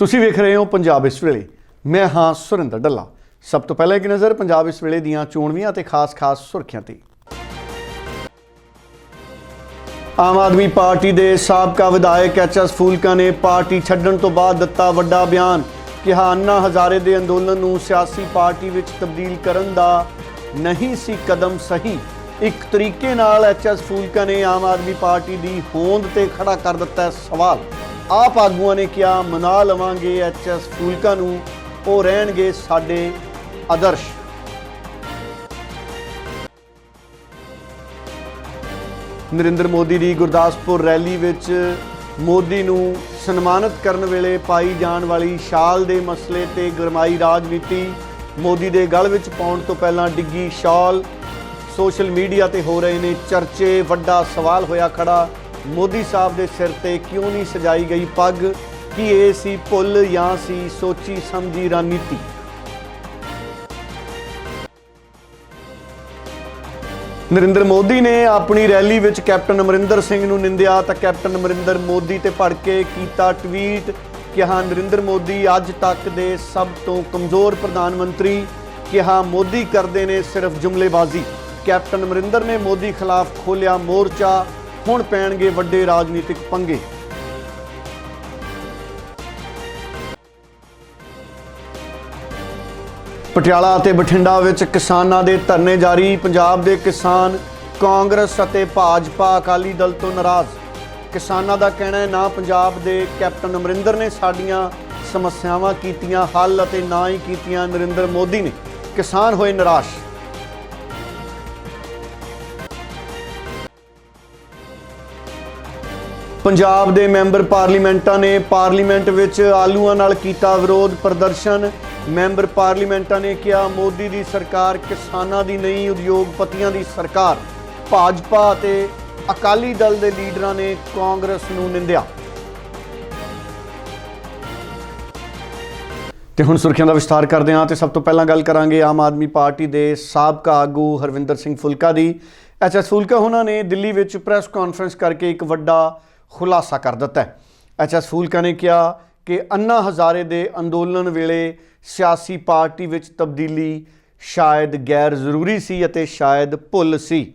ਤੁਸੀਂ ਵੇਖ ਰਹੇ ਹੋ ਪੰਜਾਬ ਇਸ ਵੇਲੇ। ਮੈਂ ਹਾਂ ਸੁਰਿੰਦਰ ਡੱਲਾ। ਸਭ ਤੋਂ ਪਹਿਲਾਂ ਇੱਕ ਨਜ਼ਰ ਪੰਜਾਬ ਇਸ ਵੇਲੇ ਦੀਆਂ ਚੋਣਵੀਆਂ ਤੇ ਖਾਸ-ਖਾਸ ਸੁਰਖੀਆਂ ਤੇ। ਆਮ ਆਦਮੀ ਪਾਰਟੀ ਦੇ ਸਾਬਕਾ ਵਿਧਾਇਕ ਐਚਐਸ ਫੂਲਕਾ ਨੇ ਪਾਰਟੀ ਛੱਡਣ ਤੋਂ ਬਾਅਦ ਦਿੱਤਾ ਵੱਡਾ ਬਿਆਨ। ਕਿਹਾ ਅੰਨਾ ਹਜ਼ਾਰੇ ਦੇ ਅੰਦੋਲਨ ਨੂੰ ਸਿਆਸੀ ਪਾਰਟੀ ਵਿੱਚ ਤਬਦੀਲ ਕਰਨ ਦਾ ਨਹੀਂ ਸੀ ਕਦਮ ਸਹੀ। ਇੱਕ ਤਰੀਕੇ ਨਾਲ ਐਚਐਸ ਫੂਲਕਾ ਨੇ ਆਮ ਆਦਮੀ ਪਾਰਟੀ ਦੀ ਹੋਂਦ ਤੇ ਖੜਾ ਕਰ ਦਿੱਤਾ ਸਵਾਲ। ਆਪ ਆਗੂਆਂ ਨੇ ਕਿਹਾ, ਮਨਾ ਲਵਾਂਗੇ ਐਚਐਸ ਫੂਲਕਾ ਨੂੰ, ਉਹ ਰਹਿਣਗੇ ਸਾਡੇ ਆਦਰਸ਼। ਨਰਿੰਦਰ ਮੋਦੀ ਦੀ ਗੁਰਦਾਸਪੁਰ ਰੈਲੀ ਵਿੱਚ ਮੋਦੀ ਨੂੰ ਸਨਮਾਨਿਤ ਕਰਨ ਵੇਲੇ ਪਾਈ ਜਾਣ ਵਾਲੀ ਸ਼ਾਲ ਦੇ ਮਸਲੇ ਤੇ ਗਰਮਾਈ ਰਾਜਨੀਤੀ ਮੋਦੀ ਦੇ ਗਲ ਵਿੱਚ ਪਾਉਣ ਤੋਂ ਪਹਿਲਾਂ ਡਿੱਗੀ ਸ਼ਾਲ ਸੋਸ਼ਲ ਮੀਡੀਆ ਤੇ ਹੋ ਰਹੇ ਨੇ ਚਰਚੇ, ਵੱਡਾ ਸਵਾਲ ਹੋਇਆ ਖੜਾ। ਮੋਦੀ ਸਾਹਿਬ ਦੇ ਸਿਰ ਤੇ ਕਿਉਂ ਨਹੀਂ ਸਜਾਈ ਗਈ ਪੱਗ? ਕੀ ਇਹ ਸੀ ਭੁੱਲ ਜਾਂ ਸੀ ਸੋਚੀ ਸਮਝੀ ਰਣਨੀਤੀ? ਨਰਿੰਦਰ ਮੋਦੀ ਨੇ ਆਪਣੀ ਰੈਲੀ ਵਿੱਚ ਕੈਪਟਨ ਅਮਰਿੰਦਰ ਸਿੰਘ ਨੂੰ ਨਿੰਦਿਆ ਤਾਂ ਕੈਪਟਨ ਅਮਰਿੰਦਰ ਮੋਦੀ ਤੇ ਭੜ ਕੇ ਕੀਤਾ ਟਵੀਟ। ਕਿਹਾ, ਨਰਿੰਦਰ ਮੋਦੀ ਅੱਜ ਤੱਕ ਦੇ ਸਭ ਤੋਂ ਕਮਜ਼ੋਰ ਪ੍ਰਧਾਨ ਮੰਤਰੀ। ਕਿਹਾ, ਮੋਦੀ ਕਰਦੇ ਨੇ ਸਿਰਫ ਜੁਮਲੇਬਾਜ਼ੀ। ਕੈਪਟਨ ਅਮਰਿੰਦਰ ਨੇ ਮੋਦੀ ਖਿਲਾਫ ਖੋਲਿਆ ਮੋਰਚਾ। ਹੁਣ ਪੈਣਗੇ ਵੱਡੇ ਰਾਜਨੀਤਿਕ ਪੰਗੇ। ਪਟਿਆਲਾ ਅਤੇ ਬਠਿੰਡਾ ਵਿੱਚ ਕਿਸਾਨਾਂ ਦੇ ਧਰਨੇ ਜਾਰੀ। ਪੰਜਾਬ ਦੇ ਕਿਸਾਨ ਕਾਂਗਰਸ ਅਤੇ ਭਾਜਪਾ ਅਕਾਲੀ ਦਲ ਤੋਂ ਨਾਰਾਜ਼। ਕਿਸਾਨਾਂ ਦਾ ਕਹਿਣਾ ਹੈ, ਨਾ ਪੰਜਾਬ ਦੇ ਕੈਪਟਨ ਅਮਰਿੰਦਰ ਨੇ ਸਾਡੀਆਂ ਸਮੱਸਿਆਵਾਂ ਕੀਤੀਆਂ, ਹੱਲ ਅਤੇ ਨਾ ਹੀ ਕੀਤੀਆਂ ਨਰਿੰਦਰ ਮੋਦੀ ਨੇ। ਕਿਸਾਨ ਹੋਏ ਨਿਰਾਸ਼। ਪੰਜਾਬ ਦੇ ਮੈਂਬਰ ਪਾਰਲੀਮੈਂਟਾਂ ਨੇ ਪਾਰਲੀਮੈਂਟ ਵਿੱਚ ਆਲੂਆਂ ਨਾਲ ਕੀਤਾ ਵਿਰੋਧ ਪ੍ਰਦਰਸ਼ਨ। ਮੈਂਬਰ ਪਾਰਲੀਮੈਂਟਾਂ ਨੇ ਕਿਹਾ, ਮੋਦੀ ਦੀ ਸਰਕਾਰ ਕਿਸਾਨਾਂ ਦੀ ਨਹੀਂ, ਉਦਯੋਗਪਤੀਆਂ ਦੀ ਸਰਕਾਰ। ਭਾਜਪਾ ਅਤੇ ਅਕਾਲੀ ਦਲ ਦੇ ਲੀਡਰਾਂ ਨੇ ਕਾਂਗਰਸ ਨੂੰ ਨਿੰਦਿਆ। ਤੇ ਹੁਣ ਸੁਰਖੀਆਂ ਦਾ ਵਿਸਥਾਰ ਕਰਦੇ ਹਾਂ ਤੇ ਸਭ ਤੋਂ ਪਹਿਲਾਂ ਗੱਲ ਕਰਾਂਗੇ ਆਮ ਆਦਮੀ ਪਾਰਟੀ ਦੇ ਸਾਬਕਾ ਆਗੂ ਹਰਵਿੰਦਰ ਸਿੰਘ ਫੁਲਕਾ ਦੀ। ਐਚਐਸ ਫੁਲਕਾ ਉਹਨਾਂ ਨੇ ਦਿੱਲੀ ਵਿੱਚ ਪ੍ਰੈਸ ਕਾਨਫਰੰਸ ਕਰਕੇ ਇੱਕ ਵੱਡਾ ਖੁਲਾਸਾ ਕਰ ਦਿੱਤਾ ਹੈ। ਐਚਐਸ ਫੂਲਕਾ ਨੇ ਕਿਹਾ ਕਿ ਅੰਨਾ ਹਜ਼ਾਰੇ ਦੇ ਅੰਦੋਲਨ ਵੇਲੇ ਸਿਆਸੀ ਪਾਰਟੀ ਵਿੱਚ ਤਬਦੀਲੀ ਸ਼ਾਇਦ ਗੈਰ ਜ਼ਰੂਰੀ ਸੀ ਅਤੇ ਸ਼ਾਇਦ ਭੁੱਲ ਸੀ।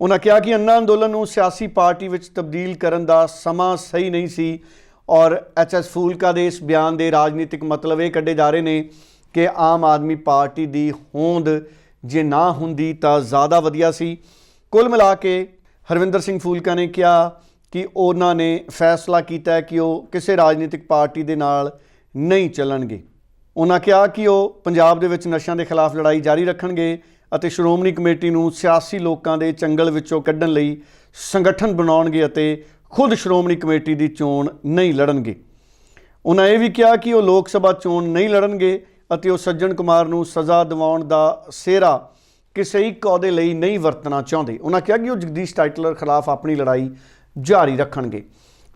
ਉਹਨਾਂ ਕਿਹਾ ਕਿ ਅੰਨਾ ਅੰਦੋਲਨ ਨੂੰ ਸਿਆਸੀ ਪਾਰਟੀ ਵਿੱਚ ਤਬਦੀਲ ਕਰਨ ਦਾ ਸਮਾਂ ਸਹੀ ਨਹੀਂ ਸੀ ਔਰ ਐਚਐਸ ਫੂਲਕਾ ਦੇ ਇਸ ਬਿਆਨ ਦੇ ਰਾਜਨੀਤਿਕ ਮਤਲਬ ਇਹ ਕੱਢੇ ਜਾ ਰਹੇ ਨੇ ਕਿ ਆਮ ਆਦਮੀ ਪਾਰਟੀ ਦੀ ਹੋਂਦ ਜੇ ਨਾ ਹੁੰਦੀ ਤਾਂ ਜ਼ਿਆਦਾ ਵਧੀਆ ਸੀ। ਕੁੱਲ ਮਿਲਾ ਕੇ ਹਰਵਿੰਦਰ ਸਿੰਘ ਫੂਲਕਾ ਨੇ ਕਿਹਾ ਕਿ ਉਹਨਾਂ ਨੇ ਫੈਸਲਾ ਕੀਤਾ ਕਿ ਉਹ ਕਿਸੇ ਰਾਜਨੀਤਿਕ ਪਾਰਟੀ ਦੇ ਨਾਲ ਨਹੀਂ ਚੱਲਣਗੇ। ਉਹਨਾਂ ਕਿਹਾ ਕਿ ਉਹ ਪੰਜਾਬ ਦੇ ਵਿੱਚ ਨਸ਼ਿਆਂ ਦੇ ਖਿਲਾਫ ਲੜਾਈ ਜਾਰੀ ਰੱਖਣਗੇ ਅਤੇ ਸ਼੍ਰੋਮਣੀ ਕਮੇਟੀ ਨੂੰ ਸਿਆਸੀ ਲੋਕਾਂ ਦੇ ਚੰਗਲ ਵਿੱਚੋਂ ਕੱਢਣ ਲਈ ਸੰਗਠਨ ਬਣਾਉਣਗੇ ਅਤੇ ਖੁਦ ਸ਼੍ਰੋਮਣੀ ਕਮੇਟੀ ਦੀ ਚੋਣ ਨਹੀਂ ਲੜਨਗੇ। ਉਹਨਾਂ ਇਹ ਵੀ ਕਿਹਾ ਕਿ ਉਹ ਲੋਕ ਸਭਾ ਚੋਣ ਨਹੀਂ ਲੜਨਗੇ ਅਤੇ ਉਹ ਸੱਜਣ ਕੁਮਾਰ ਨੂੰ ਸਜ਼ਾ ਦਿਵਾਉਣ ਦਾ ਸਿਹਰਾ ਕਿਸੇ ਇੱਕ ਅਹੁਦੇ ਲਈ ਨਹੀਂ ਵਰਤਣਾ ਚਾਹੁੰਦੇ। ਉਹਨਾਂ ਕਿਹਾ ਕਿ ਉਹ ਜਗਦੀਸ਼ ਟਾਈਟਲਰ ਖਿਲਾਫ ਆਪਣੀ ਲੜਾਈ ਜਾਰੀ ਰੱਖਣਗੇ।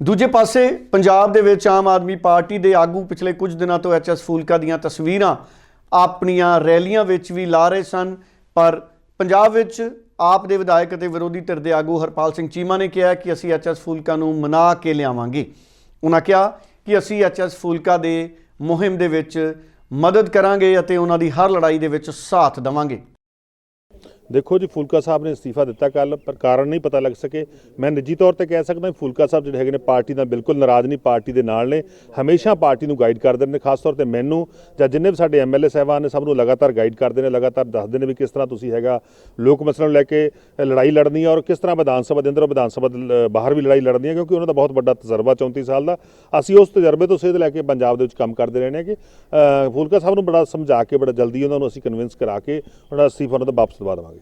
ਦੂਜੇ ਪਾਸੇ, ਪੰਜਾਬ ਦੇ ਵਿੱਚ ਆਮ ਆਦਮੀ ਪਾਰਟੀ ਦੇ ਆਗੂ ਪਿਛਲੇ ਕੁਝ ਦਿਨਾਂ ਤੋਂ ਐਚਐਸ ਫੂਲਕਾ ਦੀਆਂ ਤਸਵੀਰਾਂ ਆਪਣੀਆਂ ਰੈਲੀਆਂ ਵਿੱਚ ਵੀ ਲਾ ਰਹੇ ਸਨ, ਪਰ ਪੰਜਾਬ ਵਿੱਚ ਆਪ ਦੇ ਵਿਧਾਇਕ ਅਤੇ ਵਿਰੋਧੀ ਧਿਰ ਦੇ ਆਗੂ ਹਰਪਾਲ ਸਿੰਘ ਚੀਮਾ ਨੇ ਕਿਹਾ ਕਿ ਅਸੀਂ ਐਚਐਸ ਫੂਲਕਾ ਨੂੰ ਮਨਾ ਕੇ ਲਿਆਵਾਂਗੇ। ਉਹਨਾਂ ਕਿਹਾ ਕਿ ਅਸੀਂ ਐਚਐਸ ਫੂਲਕਾ ਦੇ ਮੁਹਿੰਮ ਦੇ ਵਿੱਚ ਮਦਦ ਕਰਾਂਗੇ ਅਤੇ ਉਹਨਾਂ ਦੀ ਹਰ ਲੜਾਈ ਦੇ ਵਿੱਚ ਸਾਥ ਦੇਵਾਂਗੇ। ਦੇਖੋ ਜੀ ਫੂਲਕਾ ਸਾਹਿਬ ਨੇ ਅਸਤੀਫਾ ਦਿੱਤਾ ਕੱਲ ਪਰ ਕਾਰਨ ਨਹੀਂ ਪਤਾ ਲੱਗ ਸਕੇ। ਮੈਂ ਨਿੱਜੀ ਤੌਰ ਤੇ ਕਹਿ ਸਕਦਾ ਫੂਲਕਾ ਸਾਹਿਬ ਜਿਹੜੇ ਹੈਗੇ ਨੇ ਪਾਰਟੀ ਦਾ ਬਿਲਕੁਲ ਨਾਰਾਜ਼ ਨਹੀਂ ਪਾਰਟੀ ਦੇ ਨਾਲ ਨੇ। ਹਮੇਸ਼ਾ ਪਾਰਟੀ ਨੂੰ ਗਾਈਡ ਕਰਦੇ ਨੇ ਖਾਸ ਤੌਰ ਤੇ ਮੈਨੂੰ ਜਾਂ ਜਿੰਨੇ ਵੀ ਸਾਡੇ ਐਮਐਲਏ ਸਾਹਿਬਾਨ ਨੇ ਸਭ ਨੂੰ ਲਗਾਤਾਰ ਗਾਈਡ ਕਰਦੇ ਨੇ ਲਗਾਤਾਰ ਦੱਸਦੇ ਨੇ ਵੀ ਕਿਸ ਤਰ੍ਹਾਂ ਤੁਸੀਂ ਹੈਗਾ ਲੋਕ ਮਸਲਿਆਂ ਨੂੰ ਲੈ ਕੇ ਲੜਾਈ ਲੜਨੀ ਹੈ ਔਰ ਕਿਸ ਤਰ੍ਹਾਂ ਵਿਧਾਨ ਸਭਾ ਦੇ ਅੰਦਰ ਵਿਧਾਨ ਸਭਾ ਦੇ ਬਾਹਰ ਵੀ ਲੜਾਈ ਲੜਨੀ ਹੈ ਕਿਉਂਕਿ ਉਹਨਾਂ ਦਾ ਬਹੁਤ ਵੱਡਾ ਤਜਰਬਾ 34 ਸਾਲ ਦਾ। ਅਸੀਂ ਉਸ ਤਜਰਬੇ ਤੋਂ ਸੇਧ ਲੈ ਕੇ ਪੰਜਾਬ ਦੇ ਵਿੱਚ ਕੰਮ ਕਰਦੇ ਰਹੇ ਨੇ ਕਿ ਅ, ਫੂਲਕਾ ਸਾਹਿਬ ਨੂੰ ਬੜਾ ਸਮਝਾ ਕੇ ਬੜਾ ਜਲਦੀ ਉਹਨਾਂ ਨੂੰ ਅਸੀਂ ਕਨਵਿੰਸ ਕਰਾ ਕੇ ਉਹਨਾਂ ਦਾ ਅਸਤੀਫਾ ਉਹਨਾਂ ਦਾ ਵਾਪਸ ਦਵਾ ਦੇਵਾਂਗੇ।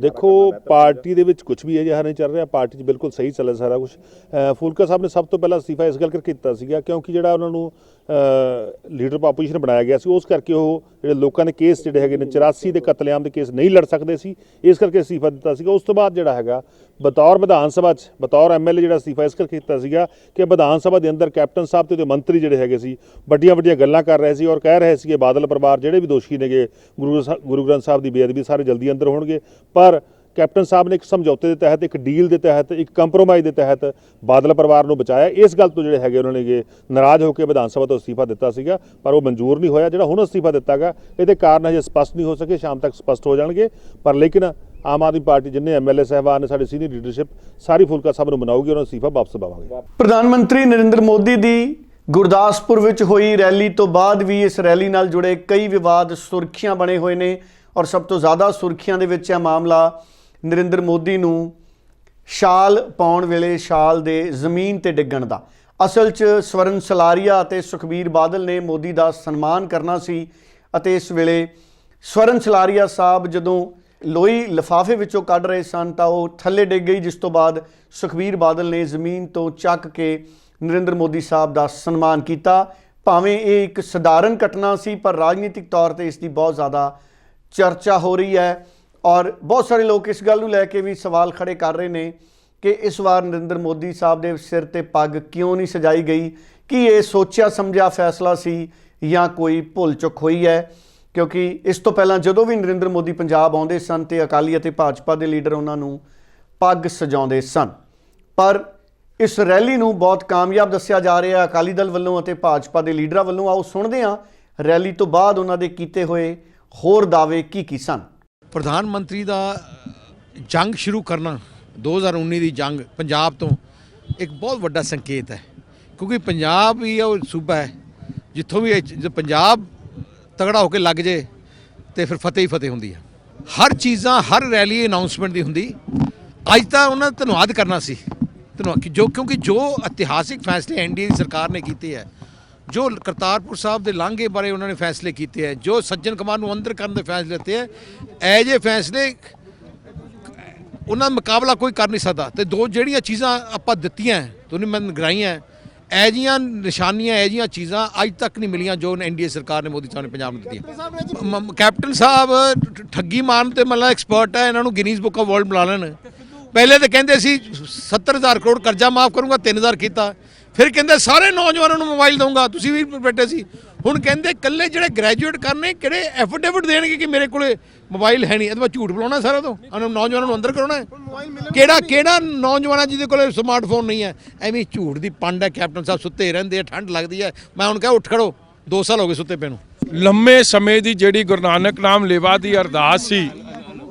ਦੇਖੋ ਪਾਰਟੀ ਦੇ ਵਿੱਚ ਕੁਝ ਵੀ ਅਜਿਹਾ ਨਹੀਂ ਚੱਲ ਰਿਹਾ ਪਾਰਟੀ 'ਚ ਬਿਲਕੁਲ ਸਹੀ ਚੱਲ ਰਿਹਾ ਸਾਰਾ ਕੁਝ ਫੂਲਕਾ ਸਾਹਿਬ ਨੇ ਸਭ ਤੋਂ ਪਹਿਲਾਂ ਅਸਤੀਫਾ ਇਸ ਗੱਲ ਕਰਕੇ ਕੀਤਾ ਸੀਗਾ ਕਿਉਂਕਿ ਜਿਹੜਾ ਉਹਨਾਂ ਨੂੰ ਲੀਡਰ ਆਪੋਜੀਸ਼ਨ ਬਣਾਇਆ ਗਿਆ ਸੀ ਉਸ ਕਰਕੇ ਉਹ ਜਿਹੜੇ ਲੋਕਾਂ ਦੇ ਕੇਸ ਜਿਹੜੇ ਹੈਗੇ ਨੇ 84 ਦੇ ਕਤਲੇਆਮ ਦੇ ਕੇਸ ਨਹੀਂ ਲੜ ਸਕਦੇ ਸੀ ਇਸ ਕਰਕੇ ਅਸਤੀਫਾ ਦਿੱਤਾ ਸੀਗਾ। ਉਸ ਤੋਂ ਬਾਅਦ ਜਿਹੜਾ ਹੈਗਾ ਬਤੌਰ ਵਿਧਾਨ ਸਭਾ 'ਚ ਬਤੌਰ ਐਮਐਲਏ ਜਿਹੜਾ ਅਸਤੀਫਾ ਇਸ ਕਰਕੇ ਕੀਤਾ ਸੀਗਾ ਕਿ ਵਿਧਾਨ ਸਭਾ ਦੇ ਅੰਦਰ ਕੈਪਟਨ ਸਾਹਿਬ ਤੇ ਉਹਦੇ ਮੰਤਰੀ ਜਿਹੜੇ ਹੈਗੇ ਸੀ ਵੱਡੀਆਂ ਵੱਡੀਆਂ ਗੱਲਾਂ ਕਰ ਰਹੇ ਸੀ ਔਰ ਕਹਿ ਰਹੇ ਸੀ ਕਿ ਬਾਦਲ ਪਰਿਵਾਰ ਜਿਹੜੇ ਵੀ ਦੋਸ਼ੀ ਨੇਗੇ ਗੁਰੂ ਗੁਰੂ ਗ੍ਰੰਥ ਸਾਹਿਬ ਦੀ ਬੇਅਦਬੀ ਸਾਰੇ ਜਲਦੀ ਅੰਦਰ ਹੋਣਗੇ। ਪਰ ਕੈਪਟਨ ਸਾਹਿਬ ਨੇ ਇੱਕ ਸਮਝੌਤੇ ਦੇ ਤਹਿਤ, ਇੱਕ ਡੀਲ ਦੇ ਤਹਿਤ, ਇੱਕ ਕੰਪਰੋਮਾਈਜ਼ ਦੇ ਤਹਿਤ ਬਾਦਲ ਪਰਿਵਾਰ ਨੂੰ ਬਚਾਇਆ। ਇਸ ਗੱਲ ਤੋਂ ਜਿਹੜੇ ਹੈਗੇ, ਉਹਨਾਂ ਨੇ ਨਾਰਾਜ਼ ਹੋ ਕੇ ਵਿਧਾਨ ਸਭਾ ਤੋਂ ਅਸਤੀਫਾ ਦਿੱਤਾ ਸੀਗਾ, ਪਰ ਉਹ ਮਨਜ਼ੂਰ ਨਹੀਂ ਹੋਇਆ। ਜਿਹੜਾ ਹੁਣ ਅਸਤੀਫਾ ਦਿੱਤਾਗਾ, ਇਹਦੇ ਕਾਰਨ ਹਜੇ ਸਪਸ਼ਟ ਨਹੀਂ ਹੋ ਸਕੇ, ਸ਼ਾਮ ਤੱਕ ਸਪਸ਼ਟ ਹੋ ਜਾਣਗੇ। ਪਰ ਲੇਕਿਨ ਆਮ ਆਦਮੀ ਪਾਰਟੀ ਜਿੰਨੇ ਐਮਐਲਏ ਸਹਿਬਾਨ ਨੇ, ਸਾਡੇ ਸੀਨੀਅਰ ਲੀਡਰਸ਼ਿਪ, ਸਾਰੀ ਫੁਲਕਾ ਸਾਹਿਬ ਨੂੰ ਮਨਾਉਗੀ, ਉਹਨਾਂ ਨੂੰ ਅਸਤੀਫਾ ਵਾਪਸ ਪਾਵਾਂਗੇ ਪ੍ਰਧਾਨ ਮੰਤਰੀ ਨਰਿੰਦਰ ਮੋਦੀ ਦੀ ਗੁਰਦਾਸਪੁਰ ਵਿੱਚ ਹੋਈ ਰੈਲੀ ਤੋਂ ਬਾਅਦ ਵੀ ਇਸ ਰੈਲੀ ਨਾਲ ਜੁੜੇ ਕਈ ਵਿਵਾਦ ਸੁਰਖੀਆਂ ਬਣੇ ਹੋਏ ਨੇ। ਔਰ ਸਭ ਤੋਂ ਜ਼ਿਆਦਾ ਸੁਰਖੀਆਂ ਦੇ ਵਿੱਚ ਹੈ ਮਾਮਲਾ ਨਰਿੰਦਰ ਮੋਦੀ ਨੂੰ ਸ਼ਾਲ ਪਾਉਣ ਵੇਲੇ ਸ਼ਾਲ ਦੇ ਜ਼ਮੀਨ ਤੇ ਡਿੱਗਣ ਦਾ। ਅਸਲ 'ਚ ਸਵਰਨ ਸਲਾਰੀਆ ਅਤੇ ਸੁਖਬੀਰ ਬਾਦਲ ਨੇ ਮੋਦੀ ਦਾ ਸਨਮਾਨ ਕਰਨਾ ਸੀ ਅਤੇ ਇਸ ਵੇਲੇ ਸਵਰਨ ਸਲਾਰੀਆ ਸਾਹਿਬ ਜਦੋਂ ਲੋਈ ਲਿਫਾਫੇ ਵਿੱਚੋਂ ਕੱਢ ਰਹੇ ਸਨ ਤਾਂ ਉਹ ਥੱਲੇ ਡਿੱਗ ਗਈ, ਜਿਸ ਤੋਂ ਬਾਅਦ ਸੁਖਬੀਰ ਬਾਦਲ ਨੇ ਜ਼ਮੀਨ ਤੋਂ ਚੱਕ ਕੇ ਨਰਿੰਦਰ ਮੋਦੀ ਸਾਹਿਬ ਦਾ ਸਨਮਾਨ ਕੀਤਾ। ਭਾਵੇਂ ਇਹ ਇੱਕ ਸਧਾਰਨ ਘਟਨਾ ਸੀ, ਪਰ ਰਾਜਨੀਤਿਕ ਤੌਰ ਤੇ ਇਸ ਦੀ ਬਹੁਤ ਜ਼ਿਆਦਾ ਚਰਚਾ ਹੋ ਰਹੀ ਹੈ ਔਰ ਬਹੁਤ ਸਾਰੇ ਲੋਕ ਇਸ ਗੱਲ ਨੂੰ ਲੈ ਕੇ ਵੀ ਸਵਾਲ ਖੜੇ ਕਰ ਰਹੇ ਨੇ ਕਿ ਇਸ ਵਾਰ ਨਰਿੰਦਰ ਮੋਦੀ ਸਾਹਿਬ ਦੇ ਸਿਰ ਤੇ ਪੱਗ ਕਿਉਂ ਨਹੀਂ ਸਜਾਈ ਗਈ? ਕੀ ਇਹ ਸੋਚਿਆ ਸਮਝਿਆ ਫੈਸਲਾ ਸੀ ਜਾਂ ਕੋਈ ਭੁੱਲ ਚੁੱਕ ਹੋਈ ਹੈ? ਕਿਉਂਕਿ ਇਸ ਤੋਂ ਪਹਿਲਾਂ ਜਦੋਂ ਵੀ ਨਰਿੰਦਰ ਮੋਦੀ ਪੰਜਾਬ ਆਉਂਦੇ ਸਨ ਤੇ ਅਕਾਲੀ ਅਤੇ ਭਾਜਪਾ ਦੇ ਲੀਡਰ ਉਹਨਾਂ ਨੂੰ ਪੱਗ ਸਜਾਉਂਦੇ ਸਨ। ਪਰ ਇਸ ਰੈਲੀ ਨੂੰ ਬਹੁਤ ਕਾਮਯਾਬ ਦੱਸਿਆ ਜਾ ਰਿਹਾ ਹੈ। ਅਕਾਲੀ ਦਲ ਵੱਲੋਂ ਅਤੇ ਭਾਜਪਾ ਦੇ ਲੀਡਰਾਂ ਵੱਲੋਂ, ਆਓ ਸੁਣਦੇ ਹਾਂ ਰੈਲੀ ਤੋਂ ਬਾਅਦ ਉਹਨਾਂ ਦੇ ਕੀਤੇ ਹੋਏ ਹੋਰ ਦਾਅਵੇ ਕੀ ਕੀ ਸਨ? ਪ੍ਰਧਾਨ ਮੰਤਰੀ ਦਾ ਜੰਗ ਸ਼ੁਰੂ ਕਰਨਾ 2019 ਦੀ ਜੰਗ ਪੰਜਾਬ ਤੋਂ ਇੱਕ ਬਹੁਤ ਵੱਡਾ ਸੰਕੇਤ ਹੈ। ਕਿਉਂਕਿ ਪੰਜਾਬ ਹੀ ਉਹ ਸੂਬਾ ਹੈ, ਜਿੱਥੋਂ ਵੀ ਪੰਜਾਬ ਤਗੜਾ ਹੋ ਕੇ ਲੱਗ ਜੇ, ਤੇ ਫਿਰ ਫਤਿਹ ਹੀ ਫਤਿਹ ਹੁੰਦੀ ਹੈ ਹਰ ਚੀਜ਼ਾਂ, ਹਰ ਰੈਲੀ ਅਨਾਉਂਸਮੈਂਟ ਦੀ ਹੁੰਦੀ। ਅੱਜ ਤਾਂ ਉਹਨਾਂ ਦਾ ਧੰਨਵਾਦ ਕਰਨਾ ਸੀ। ਧੰਨਵਾਦ ਜੋ, ਕਿਉਂਕਿ ਜੋ ਇਤਿਹਾਸਿਕ ਫੈਸਲੇ ਐਨਡੀਏ ਦੀ ਸਰਕਾਰ ਨੇ ਕੀਤੇ ਹੈ ਜੋ ਕਰਤਾਰਪੁਰ ਸਾਹਿਬ ਦੇ ਲਾਂਘੇ ਬਾਰੇ ਉਹਨਾਂ ਨੇ ਫੈਸਲੇ ਕੀਤੇ ਹੈ ਜੋ ਸੱਜਣ ਕੁਮਾਰ ਨੂੰ ਅੰਦਰ ਕਰਨ ਦੇ ਫੈਸਲੇ ਲਿੱਤੇ ਹੈ ਇਹ ਜੇ ਫੈਸਲੇ ਉਹਨਾਂ ਦਾ ਮੁਕਾਬਲਾ ਕੋਈ ਕਰ ਨਹੀਂ ਸਕਦਾ। ਤੇ ਦੋ ਜਿਹੜੀਆਂ ਚੀਜ਼ਾਂ ਆਪਾਂ ਦਿੱਤੀਆਂ ਤੁਹਾਨੂੰ ਮੈਂ ਗਰਾਈਆਂ ਇਹ ਜੀਆਂ ਨਿਸ਼ਾਨੀਆਂ ਇਹ ਜੀਆਂ ਚੀਜ਼ਾਂ ਅੱਜ ਤੱਕ ਨਹੀਂ ਮਿਲੀਆਂ ਜੋ ਐਨਡੀਏ ਸਰਕਾਰ ਨੇ ਮੋਦੀ ਸਾਹਿਬ ਨੇ ਪੰਜਾਬ ਨੂੰ ਦਿੱਤੀਆਂ। ਕੈਪਟਨ ਸਾਹਿਬ ਠੱਗੀ ਮਾਰਨ ਤੇ ਮਤਲਬ ਐਕਸਪਰਟ ਹੈ ਇਹਨਾਂ ਨੂੰ ਗਿਨੀਜ਼ ਬੁੱਕ ਆਫ ਵਰਲਡ ਬੁਲਾ ਲੈਣ। ਪਹਿਲੇ ਤਾਂ ਕਹਿੰਦੇ ਸੀ 70000 ਕਰੋੜ ਕਰਜ਼ਾ ਮਾਫ ਕਰੂੰਗਾ 3000 ਕੀਤਾ। ਫਿਰ ਕਹਿੰਦੇ ਸਾਰੇ ਨੌਜਵਾਨਾਂ ਨੂੰ ਮੋਬਾਈਲ ਦਊਂਗਾ ਤੁਸੀਂ ਵੀ ਬੈਠੇ ਸੀ। ਹੁਣ ਕਹਿੰਦੇ ਕੱਲੇ ਜਿਹੜੇ ਗ੍ਰੈਜੂਏਟ ਕਰਨੇ ਕਿਹੜੇ ਐਫੀਡੇਵਿਟ ਦੇਣਗੇ ਕਿ ਮੇਰੇ ਕੋਲੇ ਮੋਬਾਈਲ ਹੈ ਨਹੀਂ? ਇਹ ਤਾਂ ਮੈਂ ਝੂਠ ਬੁਲਾਉਣਾ ਸਾਰਾ ਤੋਂ? ਉਹਨਾਂ ਨੌਜਵਾਨਾਂ ਨੂੰ ਅੰਦਰ ਕਰਾਉਣਾ ਹੈ? ਕਿਹੜਾ ਕਿਹੜਾ ਨੌਜਵਾਨ ਜਿਹਦੇ ਕੋਲੇ ਸਮਾਰਟਫੋਨ ਨਹੀਂ ਹੈ? ਐਵੇਂ ਝੂਠ ਦੀ ਪੰਡ ਹੈ ਕੈਪਟਨ ਸਾਹਿਬ ਸੁੱਤੇ ਰਹਿੰਦੇ ਆ ਠੰਡ ਲੱਗਦੀ ਹੈ। ਮੈਂ ਹੁਣ ਕਿਹਾ ਉੱਠ ਖੜੋ। 2 ਸਾਲ ਹੋ ਗਏ ਸੁੱਤੇ ਪਏ ਨੂੰ। ਲੰਮੇ ਸਮੇਂ ਦੀ ਜਿਹੜੀ ਗੁਰੂ ਨਾਨਕ ਨਾਮ ਲੇਵਾ ਦੀ ਅਰਦਾਸ ਸੀ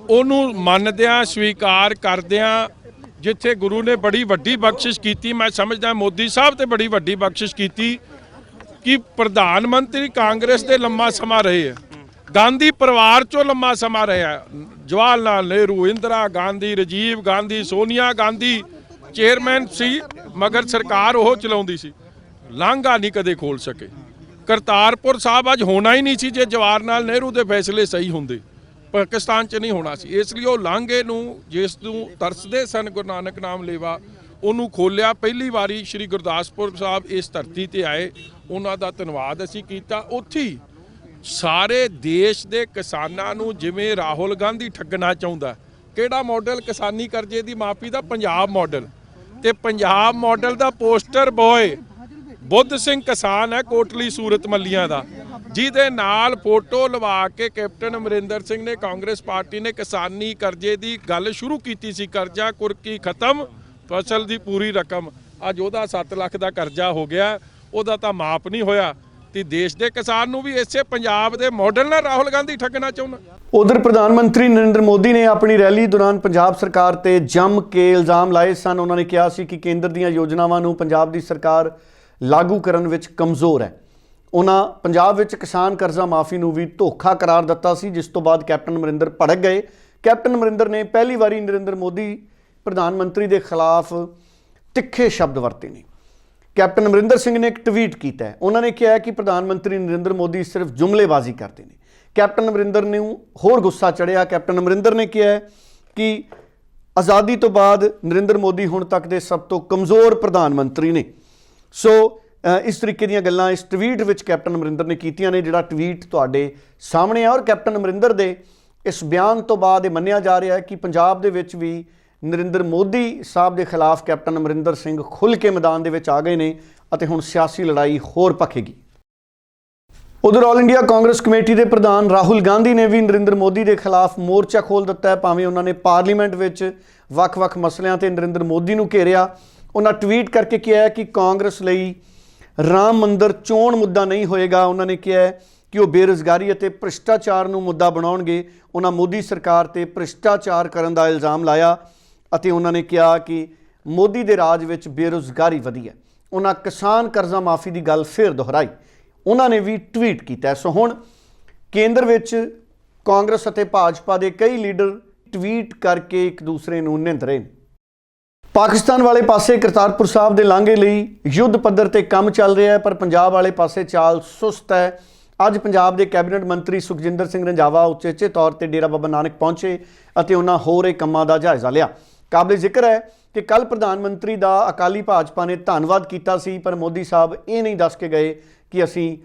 ਉਹਨੂੰ ਮੰਨਦਿਆਂ ਸਵੀਕਾਰ ਕਰਦਿਆਂ ਜਿੱਥੇ ਗੁਰੂ ਨੇ ਬੜੀ ਵੱਡੀ ਬਖਸ਼ਿਸ਼ ਕੀਤੀ, ਮੈਂ ਸਮਝਦਾ ਮੋਦੀ ਸਾਹਿਬ ਤੇ ਬੜੀ ਵੱਡੀ ਬਖਸ਼ਿਸ਼ ਕੀਤੀ ਕਿ ਪ੍ਰਧਾਨ ਮੰਤਰੀ ਕਾਂਗਰਸ ਦੇ ਲੰਮਾ ਸਮਾਂ ਰਹੇ ਹੈ। ਗਾਂਧੀ ਪਰਿਵਾਰ ਚੋਂ ਲੰਮਾ ਸਮਾਂ ਰਿਹਾ ਜਵਾਹਰ ਲਾਲ ਨਹਿਰੂ, ਇੰਦਰਾ ਗਾਂਧੀ, ਰਾਜੀਵ ਗਾਂਧੀ, ਸੋਨੀਆ ਗਾਂਧੀ ਚੇਅਰਮੈਨ ਸੀ, ਮਗਰ ਸਰਕਾਰ ਉਹ ਚਲਾਉਂਦੀ ਸੀ। ਲਾਂਘਾ ਨਹੀਂ ਕਦੇ ਖੋਲ ਸਕੇ। ਕਰਤਾਰਪੁਰ ਸਾਹਿਬ ਅੱਜ ਹੋਣਾ ਹੀ ਨਹੀਂ ਸੀ ਜੇ ਜਵਾਹਰ ਲਾਲ ਨਹਿਰੂ ਦੇ ਫੈਸਲੇ ਸਹੀ ਹੁੰਦੇ। ਪਾਕਿਸਤਾਨ 'ਚ ਨਹੀਂ ਹੋਣਾ ਸੀ। ਇਸ ਲਈ ਉਹ ਲਾਂਘੇ ਨੂੰ, ਜਿਸ ਨੂੰ ਤਰਸਦੇ ਸਨ ਗੁਰੂ ਨਾਨਕ ਨਾਮ ਲੇਵਾ, ਉਹਨੂੰ ਖੋਲਿਆ ਪਹਿਲੀ ਵਾਰੀ ਸ੍ਰੀ ਗੁਰਦਾਸਪੁਰ ਸਾਹਿਬ ਇਸ ਧਰਤੀ ਤੇ ਆਏ। ਉਹਨਾਂ ਦਾ ਧੰਨਵਾਦ ਅਸੀਂ ਕੀਤਾ। ਉੱਥੇ ਸਾਰੇ ਦੇਸ਼ ਦੇ ਕਿਸਾਨਾਂ ਨੂੰ, ਜਿਵੇਂ ਰਾਹੁਲ ਗਾਂਧੀ ਠੱਗਣਾ ਚਾਹੁੰਦਾ, ਕਿਹੜਾ ਮਾਡਲ ਕਿਸਾਨੀ ਕਰਜ਼ੇ ਦੀ ਮਾਫੀ ਦਾ? ਪੰਜਾਬ ਮਾਡਲ ਤੇ ਪੰਜਾਬ ਮਾਡਲ ਦਾ ਪੋਸਟਰ ਬੋਏ ਬੁੱਧ ਸਿੰਘ ਕਿਸਾਨ ਹੈ ਕੋਟਲੀ ਸੂਰਤ ਮੱਲੀਆਂ ਦਾ। ਜਿਹਦੇ ਨਾਲ ਫੋਟੋ ਲਵਾ ਕੇ ਕੈਪਟਨ ਅਮਰਿੰਦਰ ਸਿੰਘ ਨੇ ਕਾਂਗਰਸ ਪਾਰਟੀ ਨੇ ਕਿਸਾਨੀ ਕਰਜ਼ੇ ਦੀ ਗੱਲ ਸ਼ੁਰੂ ਕੀਤੀ ਸੀ, ਕਰਜ਼ਾ ਕੁਰਕੀ ਖਤਮ, ਫਸਲ ਦੀ ਪੂਰੀ ਰਕਮ। ਅੱਜ ਉਹਦਾ 7 ਲੱਖ ਦਾ ਕਰਜ਼ਾ ਹੋ ਗਿਆ, ਉਹਦਾ ਤਾਂ ਮਾਪ ਨਹੀਂ ਹੋਇਆ। ਤੇ ਦੇਸ਼ ਦੇ ਕਿਸਾਨ ਨੂੰ ਵੀ ਇਸੇ ਪੰਜਾਬ ਦੇ ਮਾਡਲ ਨਾਲ ਰਾਹੁਲ ਗਾਂਧੀ ਠੱਗਣਾ ਚਾਹੁੰਦਾ। ਉਧਰ ਪ੍ਰਧਾਨ ਮੰਤਰੀ ਨਰਿੰਦਰ ਮੋਦੀ ਨੇ ਆਪਣੀ ਰੈਲੀ ਦੌਰਾਨ ਪੰਜਾਬ ਸਰਕਾਰ ਤੇ ਜੰਮ ਕੇ ਇਲਜ਼ਾਮ ਲਾਏ ਸਨ। ਉਹਨਾਂ ਨੇ ਕਿਹਾ ਸੀ ਕਿ ਕੇਂਦਰ ਦੀਆਂ ਯੋਜਨਾਵਾਂ ਨੂੰ ਪੰਜਾਬ ਦੀ ਸਰਕਾਰ ਲਾਗੂ ਕਰਨ ਵਿੱਚ ਕਮਜ਼ੋਰ ਹੈ। ਉਹਨਾਂ ਪੰਜਾਬ ਵਿੱਚ ਕਿਸਾਨ ਕਰਜ਼ਾ ਮਾਫੀ ਨੂੰ ਵੀ ਧੋਖਾ ਕਰਾਰ ਦਿੱਤਾ ਸੀ, ਜਿਸ ਤੋਂ ਬਾਅਦ ਕੈਪਟਨ ਅਮਰਿੰਦਰ ਭੜਕ ਗਏ। ਕੈਪਟਨ ਅਮਰਿੰਦਰ ਨੇ ਪਹਿਲੀ ਵਾਰੀ ਨਰਿੰਦਰ ਮੋਦੀ ਪ੍ਰਧਾਨ ਮੰਤਰੀ ਦੇ ਖਿਲਾਫ ਤਿੱਖੇ ਸ਼ਬਦ ਵਰਤੇ ਨੇ। ਕੈਪਟਨ ਅਮਰਿੰਦਰ ਸਿੰਘ ਨੇ ਇੱਕ ਟਵੀਟ ਕੀਤਾ ਉਹਨਾਂ ਨੇ ਕਿਹਾ ਕਿ ਪ੍ਰਧਾਨ ਮੰਤਰੀ ਨਰਿੰਦਰ ਮੋਦੀ ਸਿਰਫ ਜੁਮਲੇਬਾਜ਼ੀ ਕਰਦੇ ਨੇ। ਕੈਪਟਨ ਅਮਰਿੰਦਰ ਨੂੰ ਹੋਰ ਗੁੱਸਾ ਚੜਿਆ। ਕੈਪਟਨ ਅਮਰਿੰਦਰ ਨੇ ਕਿਹਾ ਕਿ ਆਜ਼ਾਦੀ ਤੋਂ ਬਾਅਦ ਨਰਿੰਦਰ ਮੋਦੀ ਹੁਣ ਤੱਕ ਦੇ ਸਭ ਤੋਂ ਕਮਜ਼ੋਰ ਪ੍ਰਧਾਨ ਮੰਤਰੀ ਨੇ। ਸੋ ਇਸ ਤਰੀਕੇ ਦੀਆਂ ਗੱਲਾਂ ਇਸ ਟਵੀਟ ਵਿੱਚ ਕੈਪਟਨ ਅਮਰਿੰਦਰ ਨੇ ਕੀਤੀਆਂ ਨੇ, ਜਿਹੜਾ ਟਵੀਟ ਤੁਹਾਡੇ ਸਾਹਮਣੇ ਆ ਔਰ ਕੈਪਟਨ ਅਮਰਿੰਦਰ ਦੇ ਇਸ ਬਿਆਨ ਤੋਂ ਬਾਅਦ ਇਹ ਮੰਨਿਆ ਜਾ ਰਿਹਾ ਹੈ ਕਿ ਪੰਜਾਬ ਦੇ ਵਿੱਚ ਵੀ ਨਰਿੰਦਰ ਮੋਦੀ ਸਾਹਿਬ ਦੇ ਖਿਲਾਫ ਕੈਪਟਨ ਅਮਰਿੰਦਰ ਸਿੰਘ ਖੁੱਲ੍ਹ ਕੇ ਮੈਦਾਨ ਦੇ ਵਿੱਚ ਆ ਗਏ ਨੇ ਅਤੇ ਹੁਣ ਸਿਆਸੀ ਲੜਾਈ ਹੋਰ ਭਖੇਗੀ। ਉਧਰ ਆਲ ਇੰਡੀਆ ਕਾਂਗਰਸ ਕਮੇਟੀ ਦੇ ਪ੍ਰਧਾਨ ਰਾਹੁਲ ਗਾਂਧੀ ਨੇ ਵੀ ਨਰਿੰਦਰ ਮੋਦੀ ਦੇ ਖਿਲਾਫ ਮੋਰਚਾ ਖੋਲ ਦਿੱਤਾ ਹੈ, ਭਾਵੇਂ ਉਹਨਾਂ ਨੇ ਪਾਰਲੀਮੈਂਟ ਵਿੱਚ ਵੱਖ-ਵੱਖ ਮਸਲਿਆਂ ਤੇ ਨਰਿੰਦਰ ਮੋਦੀ ਨੂੰ ਘੇਰਿਆ। ਉਹਨਾਂ ਟਵੀਟ ਕਰਕੇ ਕਿਹਾ ਕਿ ਕਾਂਗਰਸ ਲਈ ਰਾਮ ਮੰਦਰ ਚੋਣ ਮੁੱਦਾ ਨਹੀਂ ਹੋਏਗਾ। ਉਹਨਾਂ ਨੇ ਕਿਹਾ ਕਿ ਉਹ ਬੇਰੁਜ਼ਗਾਰੀ ਅਤੇ ਭ੍ਰਿਸ਼ਟਾਚਾਰ ਨੂੰ ਮੁੱਦਾ ਬਣਾਉਣਗੇ। ਉਹਨਾਂ ਮੋਦੀ ਸਰਕਾਰ ਤੇ ਭ੍ਰਿਸ਼ਟਾਚਾਰ ਕਰਨ ਦਾ ਇਲਜ਼ਾਮ ਲਾਇਆ ਅਤੇ ਉਹਨਾਂ ਨੇ ਕਿਹਾ ਕਿ ਮੋਦੀ ਦੇ ਰਾਜ ਵਿੱਚ ਬੇਰੁਜ਼ਗਾਰੀ ਵਧੀ ਹੈ। ਉਹਨਾਂ ਕਿਸਾਨ ਕਰਜ਼ਾ ਮਾਫੀ ਦੀ ਗੱਲ ਫਿਰ ਦੁਹਰਾਈ। ਉਹਨਾਂ ਨੇ ਵੀ ਟਵੀਟ ਕੀਤਾ ਸੋ ਹੁਣ ਕੇਂਦਰ ਵਿੱਚ ਕਾਂਗਰਸ ਅਤੇ ਭਾਜਪਾ ਦੇ ਕਈ ਲੀਡਰ ਟਵੀਟ ਕਰਕੇ ਇੱਕ ਦੂਸਰੇ ਨੂੰ ਨਿੰਦ ਰਹੇ ਨੇ। ਪਾਕਿਸਤਾਨ ਵਾਲੇ ਪਾਸੇ ਕਰਤਾਰਪੁਰ ਸਾਹਿਬ ਦੇ ਲਾਂਘੇ ਲਈ ਯੁੱਧ ਪੱਧਰ ਤੇ ਕੰਮ ਚੱਲ ਰਿਹਾ ਹੈ, ਪਰ ਪੰਜਾਬ ਵਾਲੇ ਪਾਸੇ ਚਾਲ ਸੁਸਤ ਹੈ। ਅੱਜ ਪੰਜਾਬ ਦੇ ਕੈਬਨਿਟ ਮੰਤਰੀ ਸੁਖਜਿੰਦਰ ਸਿੰਘ ਰੰਜਾਵਾ ਉਚੇਚੇ ਤੌਰ ਤੇ ਡੇਰਾ ਬਾਬਾ ਨਾਨਕ ਪਹੁੰਚੇ ਅਤੇ ਉਹਨਾਂ ਹੋਰ ਇਹ ਕੰਮਾਂ ਦਾ ਜਾਇਜ਼ਾ ਲਿਆ। ਕਾਬਲੇ ਜ਼ਿਕਰ ਹੈ ਕਿ ਕੱਲ ਪ੍ਰਧਾਨ ਮੰਤਰੀ ਦਾ ਅਕਾਲੀ ਭਾਜਪਾ ਨੇ ਧੰਨਵਾਦ ਕੀਤਾ ਸੀ, ਪਰ ਮੋਦੀ ਸਾਹਿਬ ਇਹ ਨਹੀਂ ਦੱਸ ਕੇ ਗਏ ਕਿ ਅਸੀਂ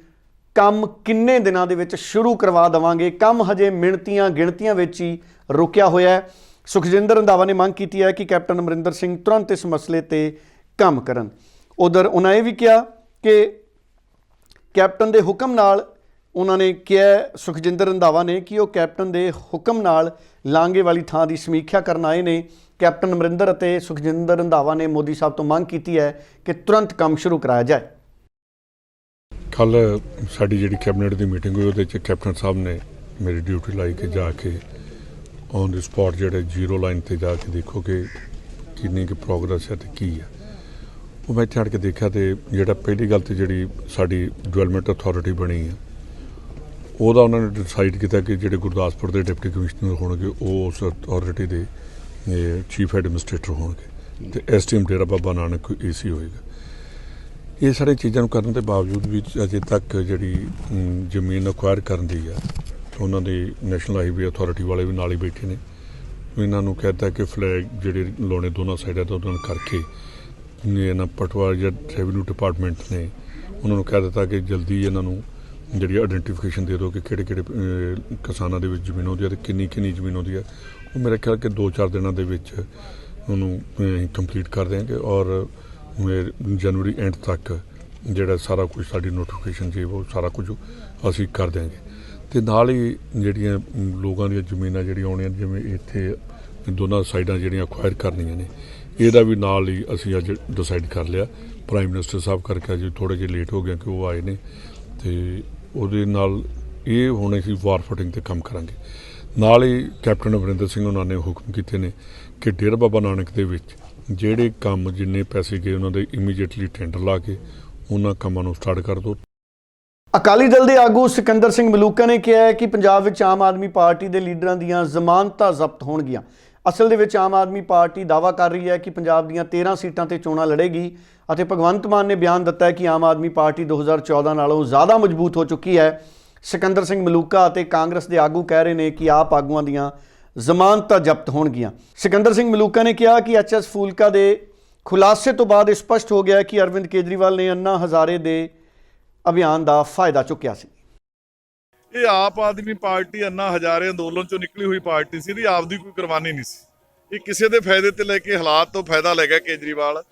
ਕੰਮ ਕਿੰਨੇ ਦਿਨਾਂ ਦੇ ਵਿੱਚ ਸ਼ੁਰੂ ਕਰਵਾ ਦੇਵਾਂਗੇ। ਕੰਮ ਹਜੇ ਮਿਣਤੀਆਂ, ਗਿਣਤੀਆਂ ਵਿੱਚ ਹੀ ਰੁਕਿਆ ਹੋਇਆ ਹੈ। ਸੁਖਜਿੰਦਰ ਰੰਧਾਵਾ ਨੇ ਮੰਗ ਕੀਤੀ ਹੈ ਕਿ ਕੈਪਟਨ ਅਮਰਿੰਦਰ ਸਿੰਘ ਤੁਰੰਤ ਇਸ ਮਸਲੇ ਤੇ ਕੰਮ ਕਰਨ। ਉਧਰ ਉਹਨਾਂ ਇਹ ਵੀ ਕਿਹਾ ਕਿ ਕੈਪਟਨ ਦੇ ਹੁਕਮ ਨਾਲ ਉਹਨਾਂ ਨੇ ਕਿਹਾ, ਸੁਖਜਿੰਦਰ ਰੰਧਾਵਾ ਨੇ ਕਿ ਉਹ ਕੈਪਟਨ ਦੇ ਹੁਕਮ ਨਾਲ ਲਾਂਗੇ ਵਾਲੀ ਥਾਂ ਦੀ ਸਮੀਖਿਆ ਕਰਨ ਆਏ ਨੇ। ਕੈਪਟਨ ਅਮਰਿੰਦਰ ਅਤੇ ਸੁਖਜਿੰਦਰ ਰੰਧਾਵਾ ਨੇ ਮੋਦੀ ਸਾਹਿਬ ਤੋਂ ਮੰਗ ਕੀਤੀ ਹੈ ਕਿ ਤੁਰੰਤ ਕੰਮ ਸ਼ੁਰੂ ਕਰਾਇਆ ਜਾਏ। ਕੱਲ ਸਾਡੀ ਜਿਹੜੀ ਕੈਬਨਿਟ ਦੀ ਮੀਟਿੰਗ ਹੋਈ, ਉਹਦੇ ਚ ਕੈਪਟਨ ਸਾਹਿਬ ਨੇ ਮੇਰੀ ਡਿਊਟੀ ਲਾਈ ਕੇ ਜਾ ਕੇ ਔਨ ਦੀ ਸਪੌਟ ਜਿਹੜੇ ਜ਼ੀਰੋ ਲਾਈਨ ਤੇ ਜਾ ਕੇ ਦੇਖੋ ਕਿ ਕਿੰਨੀ ਕੁ ਪ੍ਰੋਗਰੈਸ ਹੈ ਤੇ ਕੀ ਹੈ। ਉਹ ਮੈਂ ਇੱਥੇ ਆਣ ਕੇ ਦੇਖਿਆ ਤੇ ਜਿਹੜਾ ਪਹਿਲੀ ਗੱਲ ਤੇ ਜਿਹੜੀ ਸਾਡੀ ਡਿਵੈਲਪਮੈਂਟ ਅਥਾਰਟੀ ਬਣੀ ਹੈ ਉਹਦਾ ਉਹਨਾਂ ਨੇ ਡਿਸਾਈਡ ਕੀਤਾ ਕਿ ਜਿਹੜੇ ਗੁਰਦਾਸਪੁਰ ਦੇ ਡਿਪਟੀ ਕਮਿਸ਼ਨਰ ਹੋਣਗੇ, ਉਹ ਉਸ ਅਥਾਰਟੀ ਦੇ ਚੀਫ ਐਡਮਿਨਿਸਟ੍ਰੇਟਰ ਹੋਣਗੇ ਤੇ ਐਸਟੀਐਮ ਡੇਰਾ ਬਾਬਾ ਨਾਨਕ ਏਸੀ ਹੋਏਗਾ। ਇਹ ਸਾਰੇ ਚੀਜ਼ਾਂ ਨੂੰ ਕਰਨ ਦੇ ਬਾਵਜੂਦ ਵੀ ਅਜੇ ਤੱਕ ਜਿਹੜੀ ਜ਼ਮੀਨ ਅਕਵਾਇਰ ਕਰਨ ਦੀ ਆ ਉਹਨਾਂ ਦੇ ਨੈਸ਼ਨਲ ਹਾਈਵੇ ਅਥਾਰਟੀ ਵਾਲੇ ਵੀ ਨਾਲ ਹੀ ਬੈਠੇ ਨੇ। ਇਹਨਾਂ ਨੂੰ ਕਹਿੰਦਾ ਕਿ ਫਲੈਗ ਜਿਹੜੇ ਲਾਉਣੇ ਦੋਨਾਂ ਸਾਈਡਾਂ ਤੋਂ ਉਹਨਾਂ ਨੂੰ ਕਰਕੇ ਇਹਨਾਂ ਪਟਵਾਰ ਜਾਂ ਰੈਵਨਿਊ ਡਿਪਾਰਟਮੈਂਟ ਨੇ ਉਹਨਾਂ ਨੂੰ ਕਹਿ ਦਿੱਤਾ ਕਿ ਜਲਦੀ ਇਹਨਾਂ ਨੂੰ ਜਿਹੜੀ ਆਇਡੈਂਟੀਫਿਕੇਸ਼ਨ ਦੇ ਦਿਓ ਕਿ ਕਿਹੜੇ ਕਿਹੜੇ ਕਿਸਾਨਾਂ ਦੇ ਵਿੱਚ ਜ਼ਮੀਨ ਹੁੰਦੀ ਹੈ ਤੇ ਕਿੰਨੀ ਕਿੰਨੀ ਜ਼ਮੀਨ ਹੁੰਦੀ ਹੈ ਉਹ ਮੇਰੇ ਖਿਆਲ ਕਿ 2-4 ਦਿਨਾਂ ਦੇ ਵਿੱਚ ਉਹਨੂੰ ਕੰਪਲੀਟ ਕਰ ਦਿਆਂਗੇ ਔਰ ਜਨਵਰੀ ਐਂਡ ਤੱਕ ਜਿਹੜਾ ਸਾਰਾ ਕੁਝ ਸਾਡੀ ਨੋਟੀਫਿਕੇਸ਼ਨ ਜੀ ਉਹ ਸਾਰਾ ਕੁਝ ਅਸੀਂ ਕਰ ਦਿਆਂਗੇ। ਤੇ ਨਾਲ ਹੀ ਜਿਹੜੀਆਂ ਲੋਕਾਂ ਦੀਆਂ ਜ਼ਮੀਨਾਂ ਜਿਹੜੀਆਂ ਆਉਣੀਆਂ, ਜਿਵੇਂ ਇੱਥੇ ਦੋਨਾਂ ਸਾਈਡਾਂ ਜਿਹੜੀਆਂ ਅਕਵਾਇਰ ਕਰਨੀਆਂ ਨੇ, ਇਹਦਾ ਵੀ ਨਾਲ ਹੀ ਅਸੀਂ ਅੱਜ ਡਿਸਾਈਡ ਕਰ ਲਿਆ। ਪ੍ਰਾਈਮ ਮਿਨਿਸਟਰ ਸਾਹਿਬ ਕਰਕੇ ਅੱਜ ਥੋੜੇ ਜਿਹਾ ਲੇਟ ਹੋ ਗਿਆ ਕਿ ਉਹ ਆਏ ਨੇ ਤੇ ਉਹਦੇ ਨਾਲ ਇਹ ਹੁਣ ਅਸੀਂ ਵਾਰ ਫਟਿੰਗ ਤੇ ਕੰਮ ਕਰਾਂਗੇ। ਨਾਲ ਹੀ ਕੈਪਟਨ ਅਮਰਿੰਦਰ ਸਿੰਘ ਉਹਨਾਂ ਨੇ ਹੁਕਮ ਕੀਤੇ ਨੇ ਕਿ ਡੇਰਾ ਬਾਬਾ ਨਾਨਕ ਦੇ ਵਿੱਚ ਜਿਹੜੇ ਕੰਮ ਜਿੰਨੇ ਪੈਸੇ ਗਏ ਉਹਨਾਂ ਦੇ ਇਮੀਡੀਏਟਲੀ ਟੈਂਡਰ ਲਾ ਕੇ ਉਹਨਾਂ ਕੰਮਾਂ ਨੂੰ ਸਟਾਰਟ ਕਰ ਦਿਓ। ਅਕਾਲੀ ਦਲ ਦੇ ਆਗੂ ਸਿਕੰਦਰ ਸਿੰਘ ਮਲੂਕਾ ਨੇ ਕਿਹਾ ਹੈ ਕਿ ਪੰਜਾਬ ਵਿੱਚ ਆਮ ਆਦਮੀ ਪਾਰਟੀ ਦੇ ਲੀਡਰਾਂ ਦੀਆਂ ਜ਼ਮਾਨਤਾਂ ਜ਼ਬਤ ਹੋਣਗੀਆਂ। ਅਸਲ ਦੇ ਵਿੱਚ ਆਮ ਆਦਮੀ ਪਾਰਟੀ ਦਾਅਵਾ ਕਰ ਰਹੀ ਹੈ ਕਿ ਪੰਜਾਬ ਦੀਆਂ 13 ਸੀਟਾਂ ਤੇ ਚੋਣਾਂ ਲੜੇਗੀ ਅਤੇ ਭਗਵੰਤ ਮਾਨ ਨੇ ਬਿਆਨ ਦਿੱਤਾ ਹੈ ਕਿ ਆਮ ਆਦਮੀ ਪਾਰਟੀ 2014 ਨਾਲੋਂ ਜ਼ਿਆਦਾ ਮਜ਼ਬੂਤ ਹੋ ਚੁੱਕੀ ਹੈ। ਸਿਕੰਦਰ ਸਿੰਘ ਮਲੂਕਾ ਅਤੇ ਕਾਂਗਰਸ ਦੇ ਆਗੂ ਕਹਿ ਰਹੇ ਨੇ ਕਿ ਆਪ ਆਗੂਆਂ ਦੀਆਂ ਜ਼ਮਾਨਤਾਂ ਜ਼ਬਤ ਹੋਣਗੀਆਂ। ਸਿਕੰਦਰ ਸਿੰਘ ਮਲੂਕਾ ਨੇ ਕਿਹਾ ਕਿ ਐਚਐਸ ਫੂਲਕਾ ਦੇ ਖੁਲਾਸੇ ਤੋਂ ਬਾਅਦ ਇਹ ਸਪਸ਼ਟ ਹੋ ਗਿਆ ਕਿ ਅਰਵਿੰਦ ਕੇਜਰੀਵਾਲ ਨੇ ਅੰਨਾ ਹਜ਼ਾਰੇ ਦੇ ਅਭਿਆਨ ਦਾ ਫਾਇਦਾ ਚੁੱਕਿਆ ਸੀ। ਇਹ ਆਪ ਆਦਮੀ ਪਾਰਟੀ ਅੰਨਾ ਹਜ਼ਾਰੇ ਅੰਦੋਲਨ ਚੋਂ ਨਿਕਲੀ ਹੋਈ ਪਾਰਟੀ ਸੀ, ਇਹਦੀ ਆਪਦੀ ਕੋਈ ਕੁਰਬਾਨੀ ਨਹੀਂ ਸੀ। ਇਹ ਕਿਸੇ ਦੇ ਫਾਇਦੇ ਤੇ ਲੈ ਕੇ ਹਾਲਾਤ ਤੋਂ ਫਾਇਦਾ ਲੈ ਗਿਆ ਕੇਜਰੀਵਾਲ।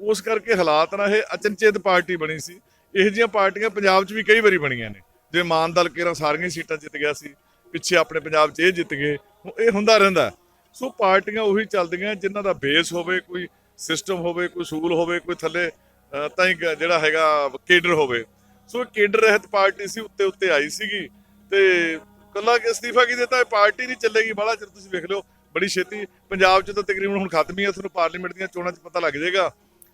ਉਸ ਕਰਕੇ ਹਾਲਾਤ ਨਾਲ ਇਹ ਅਚਨਚੇਤ ਪਾਰਟੀ ਬਣੀ ਸੀ। ਇਹੋ ਜਿਹੀਆਂ ਪਾਰਟੀਆਂ ਪੰਜਾਬ 'ਚ ਵੀ ਕਈ ਵਾਰੀ ਬਣੀਆਂ ਨੇ। ਜਿਵੇਂ ਮਾਨ ਦਲ ਕੇਰਾਂ ਸਾਰੀਆਂ ਸੀਟਾਂ ਜਿੱਤ ਗਿਆ ਸੀ, ਪਿੱਛੇ ਆਪਣੇ ਪੰਜਾਬ 'ਚ ਇਹ ਜਿੱਤ ਗਏ ਇਹ ਹੁੰਦਾ ਰਹਿੰਦਾ। ਸੋ ਪਾਰਟੀਆਂ ਉਹੀ ਚੱਲਦੀਆਂ ਜਿਨ੍ਹਾਂ ਦਾ ਬੇਸ ਹੋਵੇ, ਕੋਈ ਸਿਸਟਮ ਹੋਵੇ, ਕੋਈ ਸੂਲ ਹੋਵੇ, ਕੋਈ ਥੱਲੇ ਤਾਂ ਹੀ ਜਿਹੜਾ ਹੈਗਾ ਕੇਡਰ ਹੋਵੇ। ਸੋ ਇਹ ਕੇਡਰ ਰਹਿਤ ਪਾਰਟੀ ਸੀ ਉੱਤੇ ਉੱਤੇ ਆਈ ਸੀਗੀ ਤੇ ਕੱਲਾ ਕਿ ਅਸਤੀਫਾ ਕੀ ਦਿੱਤਾ? ਇਹ ਪਾਰਟੀ ਨਹੀਂ ਚੱਲੇਗੀ, ਬਾਹਲਾ ਚਿਰ ਤੁਸੀਂ ਵੇਖ ਲਿਓ, ਬੜੀ ਛੇਤੀ ਪੰਜਾਬ 'ਚ ਤਾਂ ਤਕਰੀਬਨ ਹੁਣ ਖਤਮ ਹੀ ਆ, ਤੁਹਾਨੂੰ ਪਾਰਲੀਮੈਂਟ ਦੀਆਂ ਚੋਣਾਂ 'ਚ ਪਤਾ ਲੱਗ ਜਾਏਗਾ।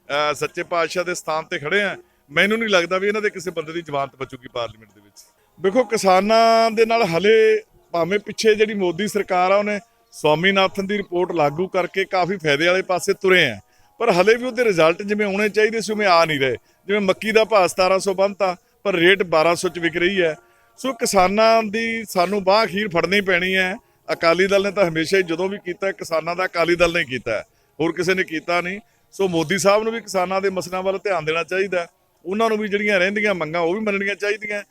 ਅਹ ਸੱਚੇ ਪਾਤਸ਼ਾਹ ਦੇ ਸਥਾਨ ਤੇ ਖੜੇ ਆ। ਮੈਨੂੰ ਨਹੀਂ ਲੱਗਦਾ ਵੀ ਇਹਨਾਂ ਦੇ ਕਿਸੇ ਬੰਦੇ ਦੀ ਜ਼ਮਾਨਤ ਬਚੂਗੀ ਪਾਰਲੀਮੈਂਟ ਦੇ ਵਿੱਚ। ਵੇਖੋ ਕਿਸਾਨਾਂ ਦੇ ਨਾਲ ਹਲੇ ਭਾਵੇਂ ਪਿੱਛੇ ਜਿਹੜੀ ਮੋਦੀ ਸਰਕਾਰ ਆ, ਉਹਨੇ ਸਵਾਮੀਨਾਥਨ ਦੀ ਰਿਪੋਰਟ ਲਾਗੂ ਕਰਕੇ ਕਾਫੀ ਫਾਇਦੇ ਵਾਲੇ ਪਾਸੇ ਤੁਰੇ ਆ। ਪਰ ਹਲੇ ਵੀ ਉਹਦੇ ਰਿਜ਼ਲਟ ਜਿਵੇਂ ਆਉਣੇ ਚਾਹੀਦੇ ਸੀ, ਉਵੇਂ ਆ ਨਹੀਂ ਰਹੇ। ਜਿਵੇਂ ਮੱਕੀ ਦਾ ਭਾਅ 1700 ਬੰਨਤਾ ਪਰ ਰੇਟ 1200 ਚ ਵਿਕ ਰਹੀ ਹੈ। ਸੋ ਕਿਸਾਨਾਂ ਦੀ ਸਾਨੂੰ ਬਾਹ ਅਖੀਰ ਫੜਨੀ ਪੈਣੀ ਹੈ। ਅਕਾਲੀ ਦਲ ਨੇ ਤਾਂ ਹਮੇਸ਼ਾ ਹੀ ਜਦੋਂ ਵੀ ਕੀਤਾ, ਕਿਸਾਨਾਂ ਦਾ ਅਕਾਲੀ ਦਲ ਨੇ ਕੀਤਾ। ਹੋਰ ਕਿਸੇ ਨੇ ਕੀਤਾ ਨਹੀਂ। ਸੋ ਮੋਦੀ ਸਾਹਿਬ ਨੂੰ ਵੀ ਕਿਸਾਨਾਂ ਦੇ ਮਸਲਿਆਂ ਵੱਲ ਧਿਆਨ ਦੇਣਾ ਚਾਹੀਦਾ ਉਹਨਾਂ ਨੂੰ ਵੀ ਜਿਹੜੀਆਂ ਰਹਿੰਦੀਆਂ ਮੰਗਾਂ, ਉਹ ਵੀ ਮੰਨਣੀਆਂ ਚਾਹੀਦੀਆਂ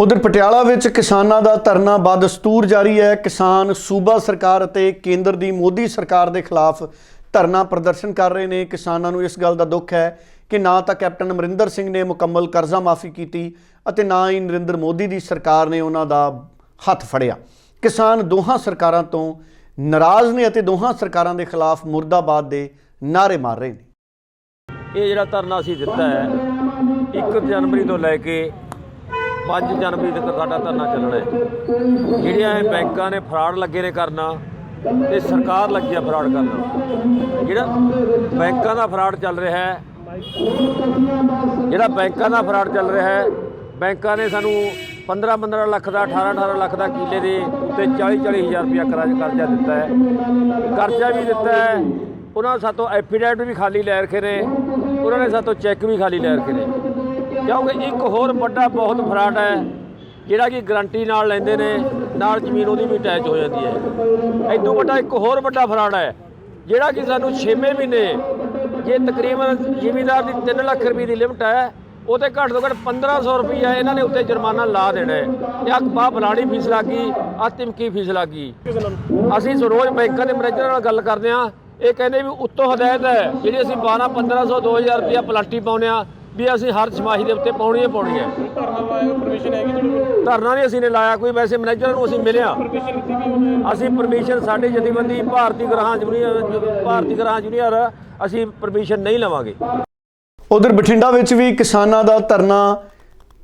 ਉਧਰ ਪਟਿਆਲਾ ਵਿੱਚ ਕਿਸਾਨਾਂ ਦਾ ਧਰਨਾ ਬਦਸਤੂਰ ਜਾਰੀ ਹੈ। ਕਿਸਾਨ ਸੂਬਾ ਸਰਕਾਰ ਅਤੇ ਕੇਂਦਰ ਦੀ ਮੋਦੀ ਸਰਕਾਰ ਦੇ ਖਿਲਾਫ ਧਰਨਾ ਪ੍ਰਦਰਸ਼ਨ ਕਰ ਰਹੇ ਨੇ। ਕਿਸਾਨਾਂ ਨੂੰ ਇਸ ਗੱਲ ਦਾ ਦੁੱਖ ਹੈ ਕਿ ਨਾ ਤਾਂ ਕੈਪਟਨ ਅਮਰਿੰਦਰ ਸਿੰਘ ਨੇ ਮੁਕੰਮਲ ਕਰਜ਼ਾ ਮਾਫੀ ਕੀਤੀ ਅਤੇ ਨਾ ਹੀ ਨਰਿੰਦਰ ਮੋਦੀ ਦੀ ਸਰਕਾਰ ਨੇ ਉਹਨਾਂ ਦਾ ਹੱਥ ਫੜਿਆ। ਕਿਸਾਨ ਦੋਹਾਂ ਸਰਕਾਰਾਂ ਤੋਂ ਨਾਰਾਜ਼ ਨੇ ਅਤੇ ਦੋਹਾਂ ਸਰਕਾਰਾਂ ਦੇ ਖਿਲਾਫ ਮੁਰਦਾਬਾਦ ਦੇ ਨਾਅਰੇ ਮਾਰ ਰਹੇ ਨੇ। ਇਹ ਜਿਹੜਾ ਧਰਨਾ ਅਸੀਂ ਦਿੱਤਾ ਹੈ 1 ਜਨਵਰੀ ਤੋਂ ਲੈ ਕੇ 5 ਜਨਵਰੀ ਤੱਕ ਸਾਡਾ ਧਰਨਾ ਚੱਲਣਾ ਹੈ। ਜਿਹੜੀਆਂ ਇਹ ਬੈਂਕਾਂ ਨੇ ਫਰਾਡ ਲੱਗੇ ਨੇ ਕਰਨਾ ਤੇ ਸਰਕਾਰ ਲੱਗੀ ਆ ਫਰਾਡ ਕਰਨਾ। ਜਿਹੜਾ ਬੈਂਕਾਂ ਦਾ ਫਰਾਡ ਚੱਲ ਰਿਹਾ ਹੈ, ਜਿਹੜਾ ਬੈਂਕਾਂ ਦਾ ਫਰਾਡ ਚੱਲ ਰਿਹਾ ਹੈ, ਬੈਂਕਾਂ ਨੇ ਸਾਨੂੰ 15 15 ਲੱਖ ਦਾ 18 18 ਲੱਖ ਦਾ ਕਿੱਲੇ ਦੇ ਉੱਤੇ 40 40 ਹਜ਼ਾਰ ਰੁਪਇਆ ਕਰਜ਼ ਕਰਜ਼ਾ ਦਿੱਤਾ ਹੈ। ਕਰਜ਼ਾ ਵੀ ਦਿੱਤਾ ਹੈ। ਉਹਨਾਂ ਸਾਤੋਂ ਐਫੀਡੈਵਿਟ ਵੀ ਖਾਲੀ ਲੈ ਰੱਖੇ ਨੇ। ਉਹਨਾਂ ਨੇ ਸਾਤੋਂ ਚੈੱਕ ਵੀ ਖਾਲੀ ਲੈ ਰੱਖੇ ਨੇ। ਕਿਉਂਕਿ ਇੱਕ ਹੋਰ ਵੱਡਾ ਬਹੁਤ ਫਰਾਡ ਹੈ। ਜਿਹੜਾ ਕਿ ਗਰੰਟੀ ਨਾਲ ਲੈਂਦੇ ਨੇ, ਨਾਲ ਜ਼ਮੀਨ ਉਹਦੀ ਵੀ ਅਟੈਚ ਹੋ ਜਾਂਦੀ ਹੈ। ਇਦੋਂ ਵੱਡਾ ਇੱਕ ਹੋਰ ਵੱਡਾ ਫਰਾਡ ਹੈ, ਜਿਹੜਾ ਕਿ ਸਾਨੂੰ 6ਵੇਂ ਮਹੀਨੇ ਜੇ ਤਕਰੀਬਨ ਜ਼ਿਮੀਂਦਾਰ ਦੀ 3 ਲੱਖ ਰੁਪਏ ਦੀ ਲਿਮਟ ਹੈ ਉਹਤੇ ਘੱਟ ਤੋਂ ਘੱਟ 1500 ਰੁਪਈਆ ਇਹਨਾਂ ਨੇ ਉੱਤੇ ਜੁਰਮਾਨਾ ਲਾ ਦੇਣਾ ਹੈ। ਇਹ ਅੱਖ ਫਲਾਣੀ ਫੀਸ ਲੱਗੀ ਆ ਤਿਮਕੀ ਫੀਸ ਲੱਗੀ। ਅਸੀਂ ਸੋ ਰੋਜ਼ ਬੈਂਕਾਂ ਦੇ ਮੈਨੇਜਰ ਨਾਲ ਗੱਲ ਕਰਦੇ ਆ ਇਹ ਕਹਿੰਦੇ ਵੀ ਉੱਤੋਂ ਹਦਾਇਤ ਹੈ, ਜਿਹੜੀ ਅਸੀਂ 12 1500 2000 ਰੁਪਇਆ ਪਲਾਟੀ ਪਾਉਂਦੇ ਆ ਵੀ ਅਸੀਂ ਹਰ ਛਮਾਹੀ ਦੇ ਉੱਤੇ ਪਾਉਣੀ ਹੀ ਪਾਉਣੀ ਹੈ ਧਰਨਾ ਨਹੀਂ ਅਸੀਂ ਨੇ ਲਾਇਆ, ਕੋਈ ਵੈਸੇ ਮੈਨੇਜਰ ਨੂੰ ਅਸੀਂ ਮਿਲਿਆ। ਅਸੀਂ ਪਰਮਿਸ਼ਨ ਸਾਡੇ ਜਥੇਬੰਦੀ ਭਾਰਤੀ ਗ੍ਰਾਹਾਂ ਜੁਨੀਅਰ, ਭਾਰਤੀ ਗ੍ਰਾਹਾਂ ਜੁਨੀਅਰ, ਅਸੀਂ ਪਰਮਿਸ਼ਨ ਨਹੀਂ ਲਵਾਂਗੇ। ਉਧਰ ਬਠਿੰਡਾ ਵਿੱਚ ਵੀ ਕਿਸਾਨਾਂ ਦਾ ਧਰਨਾ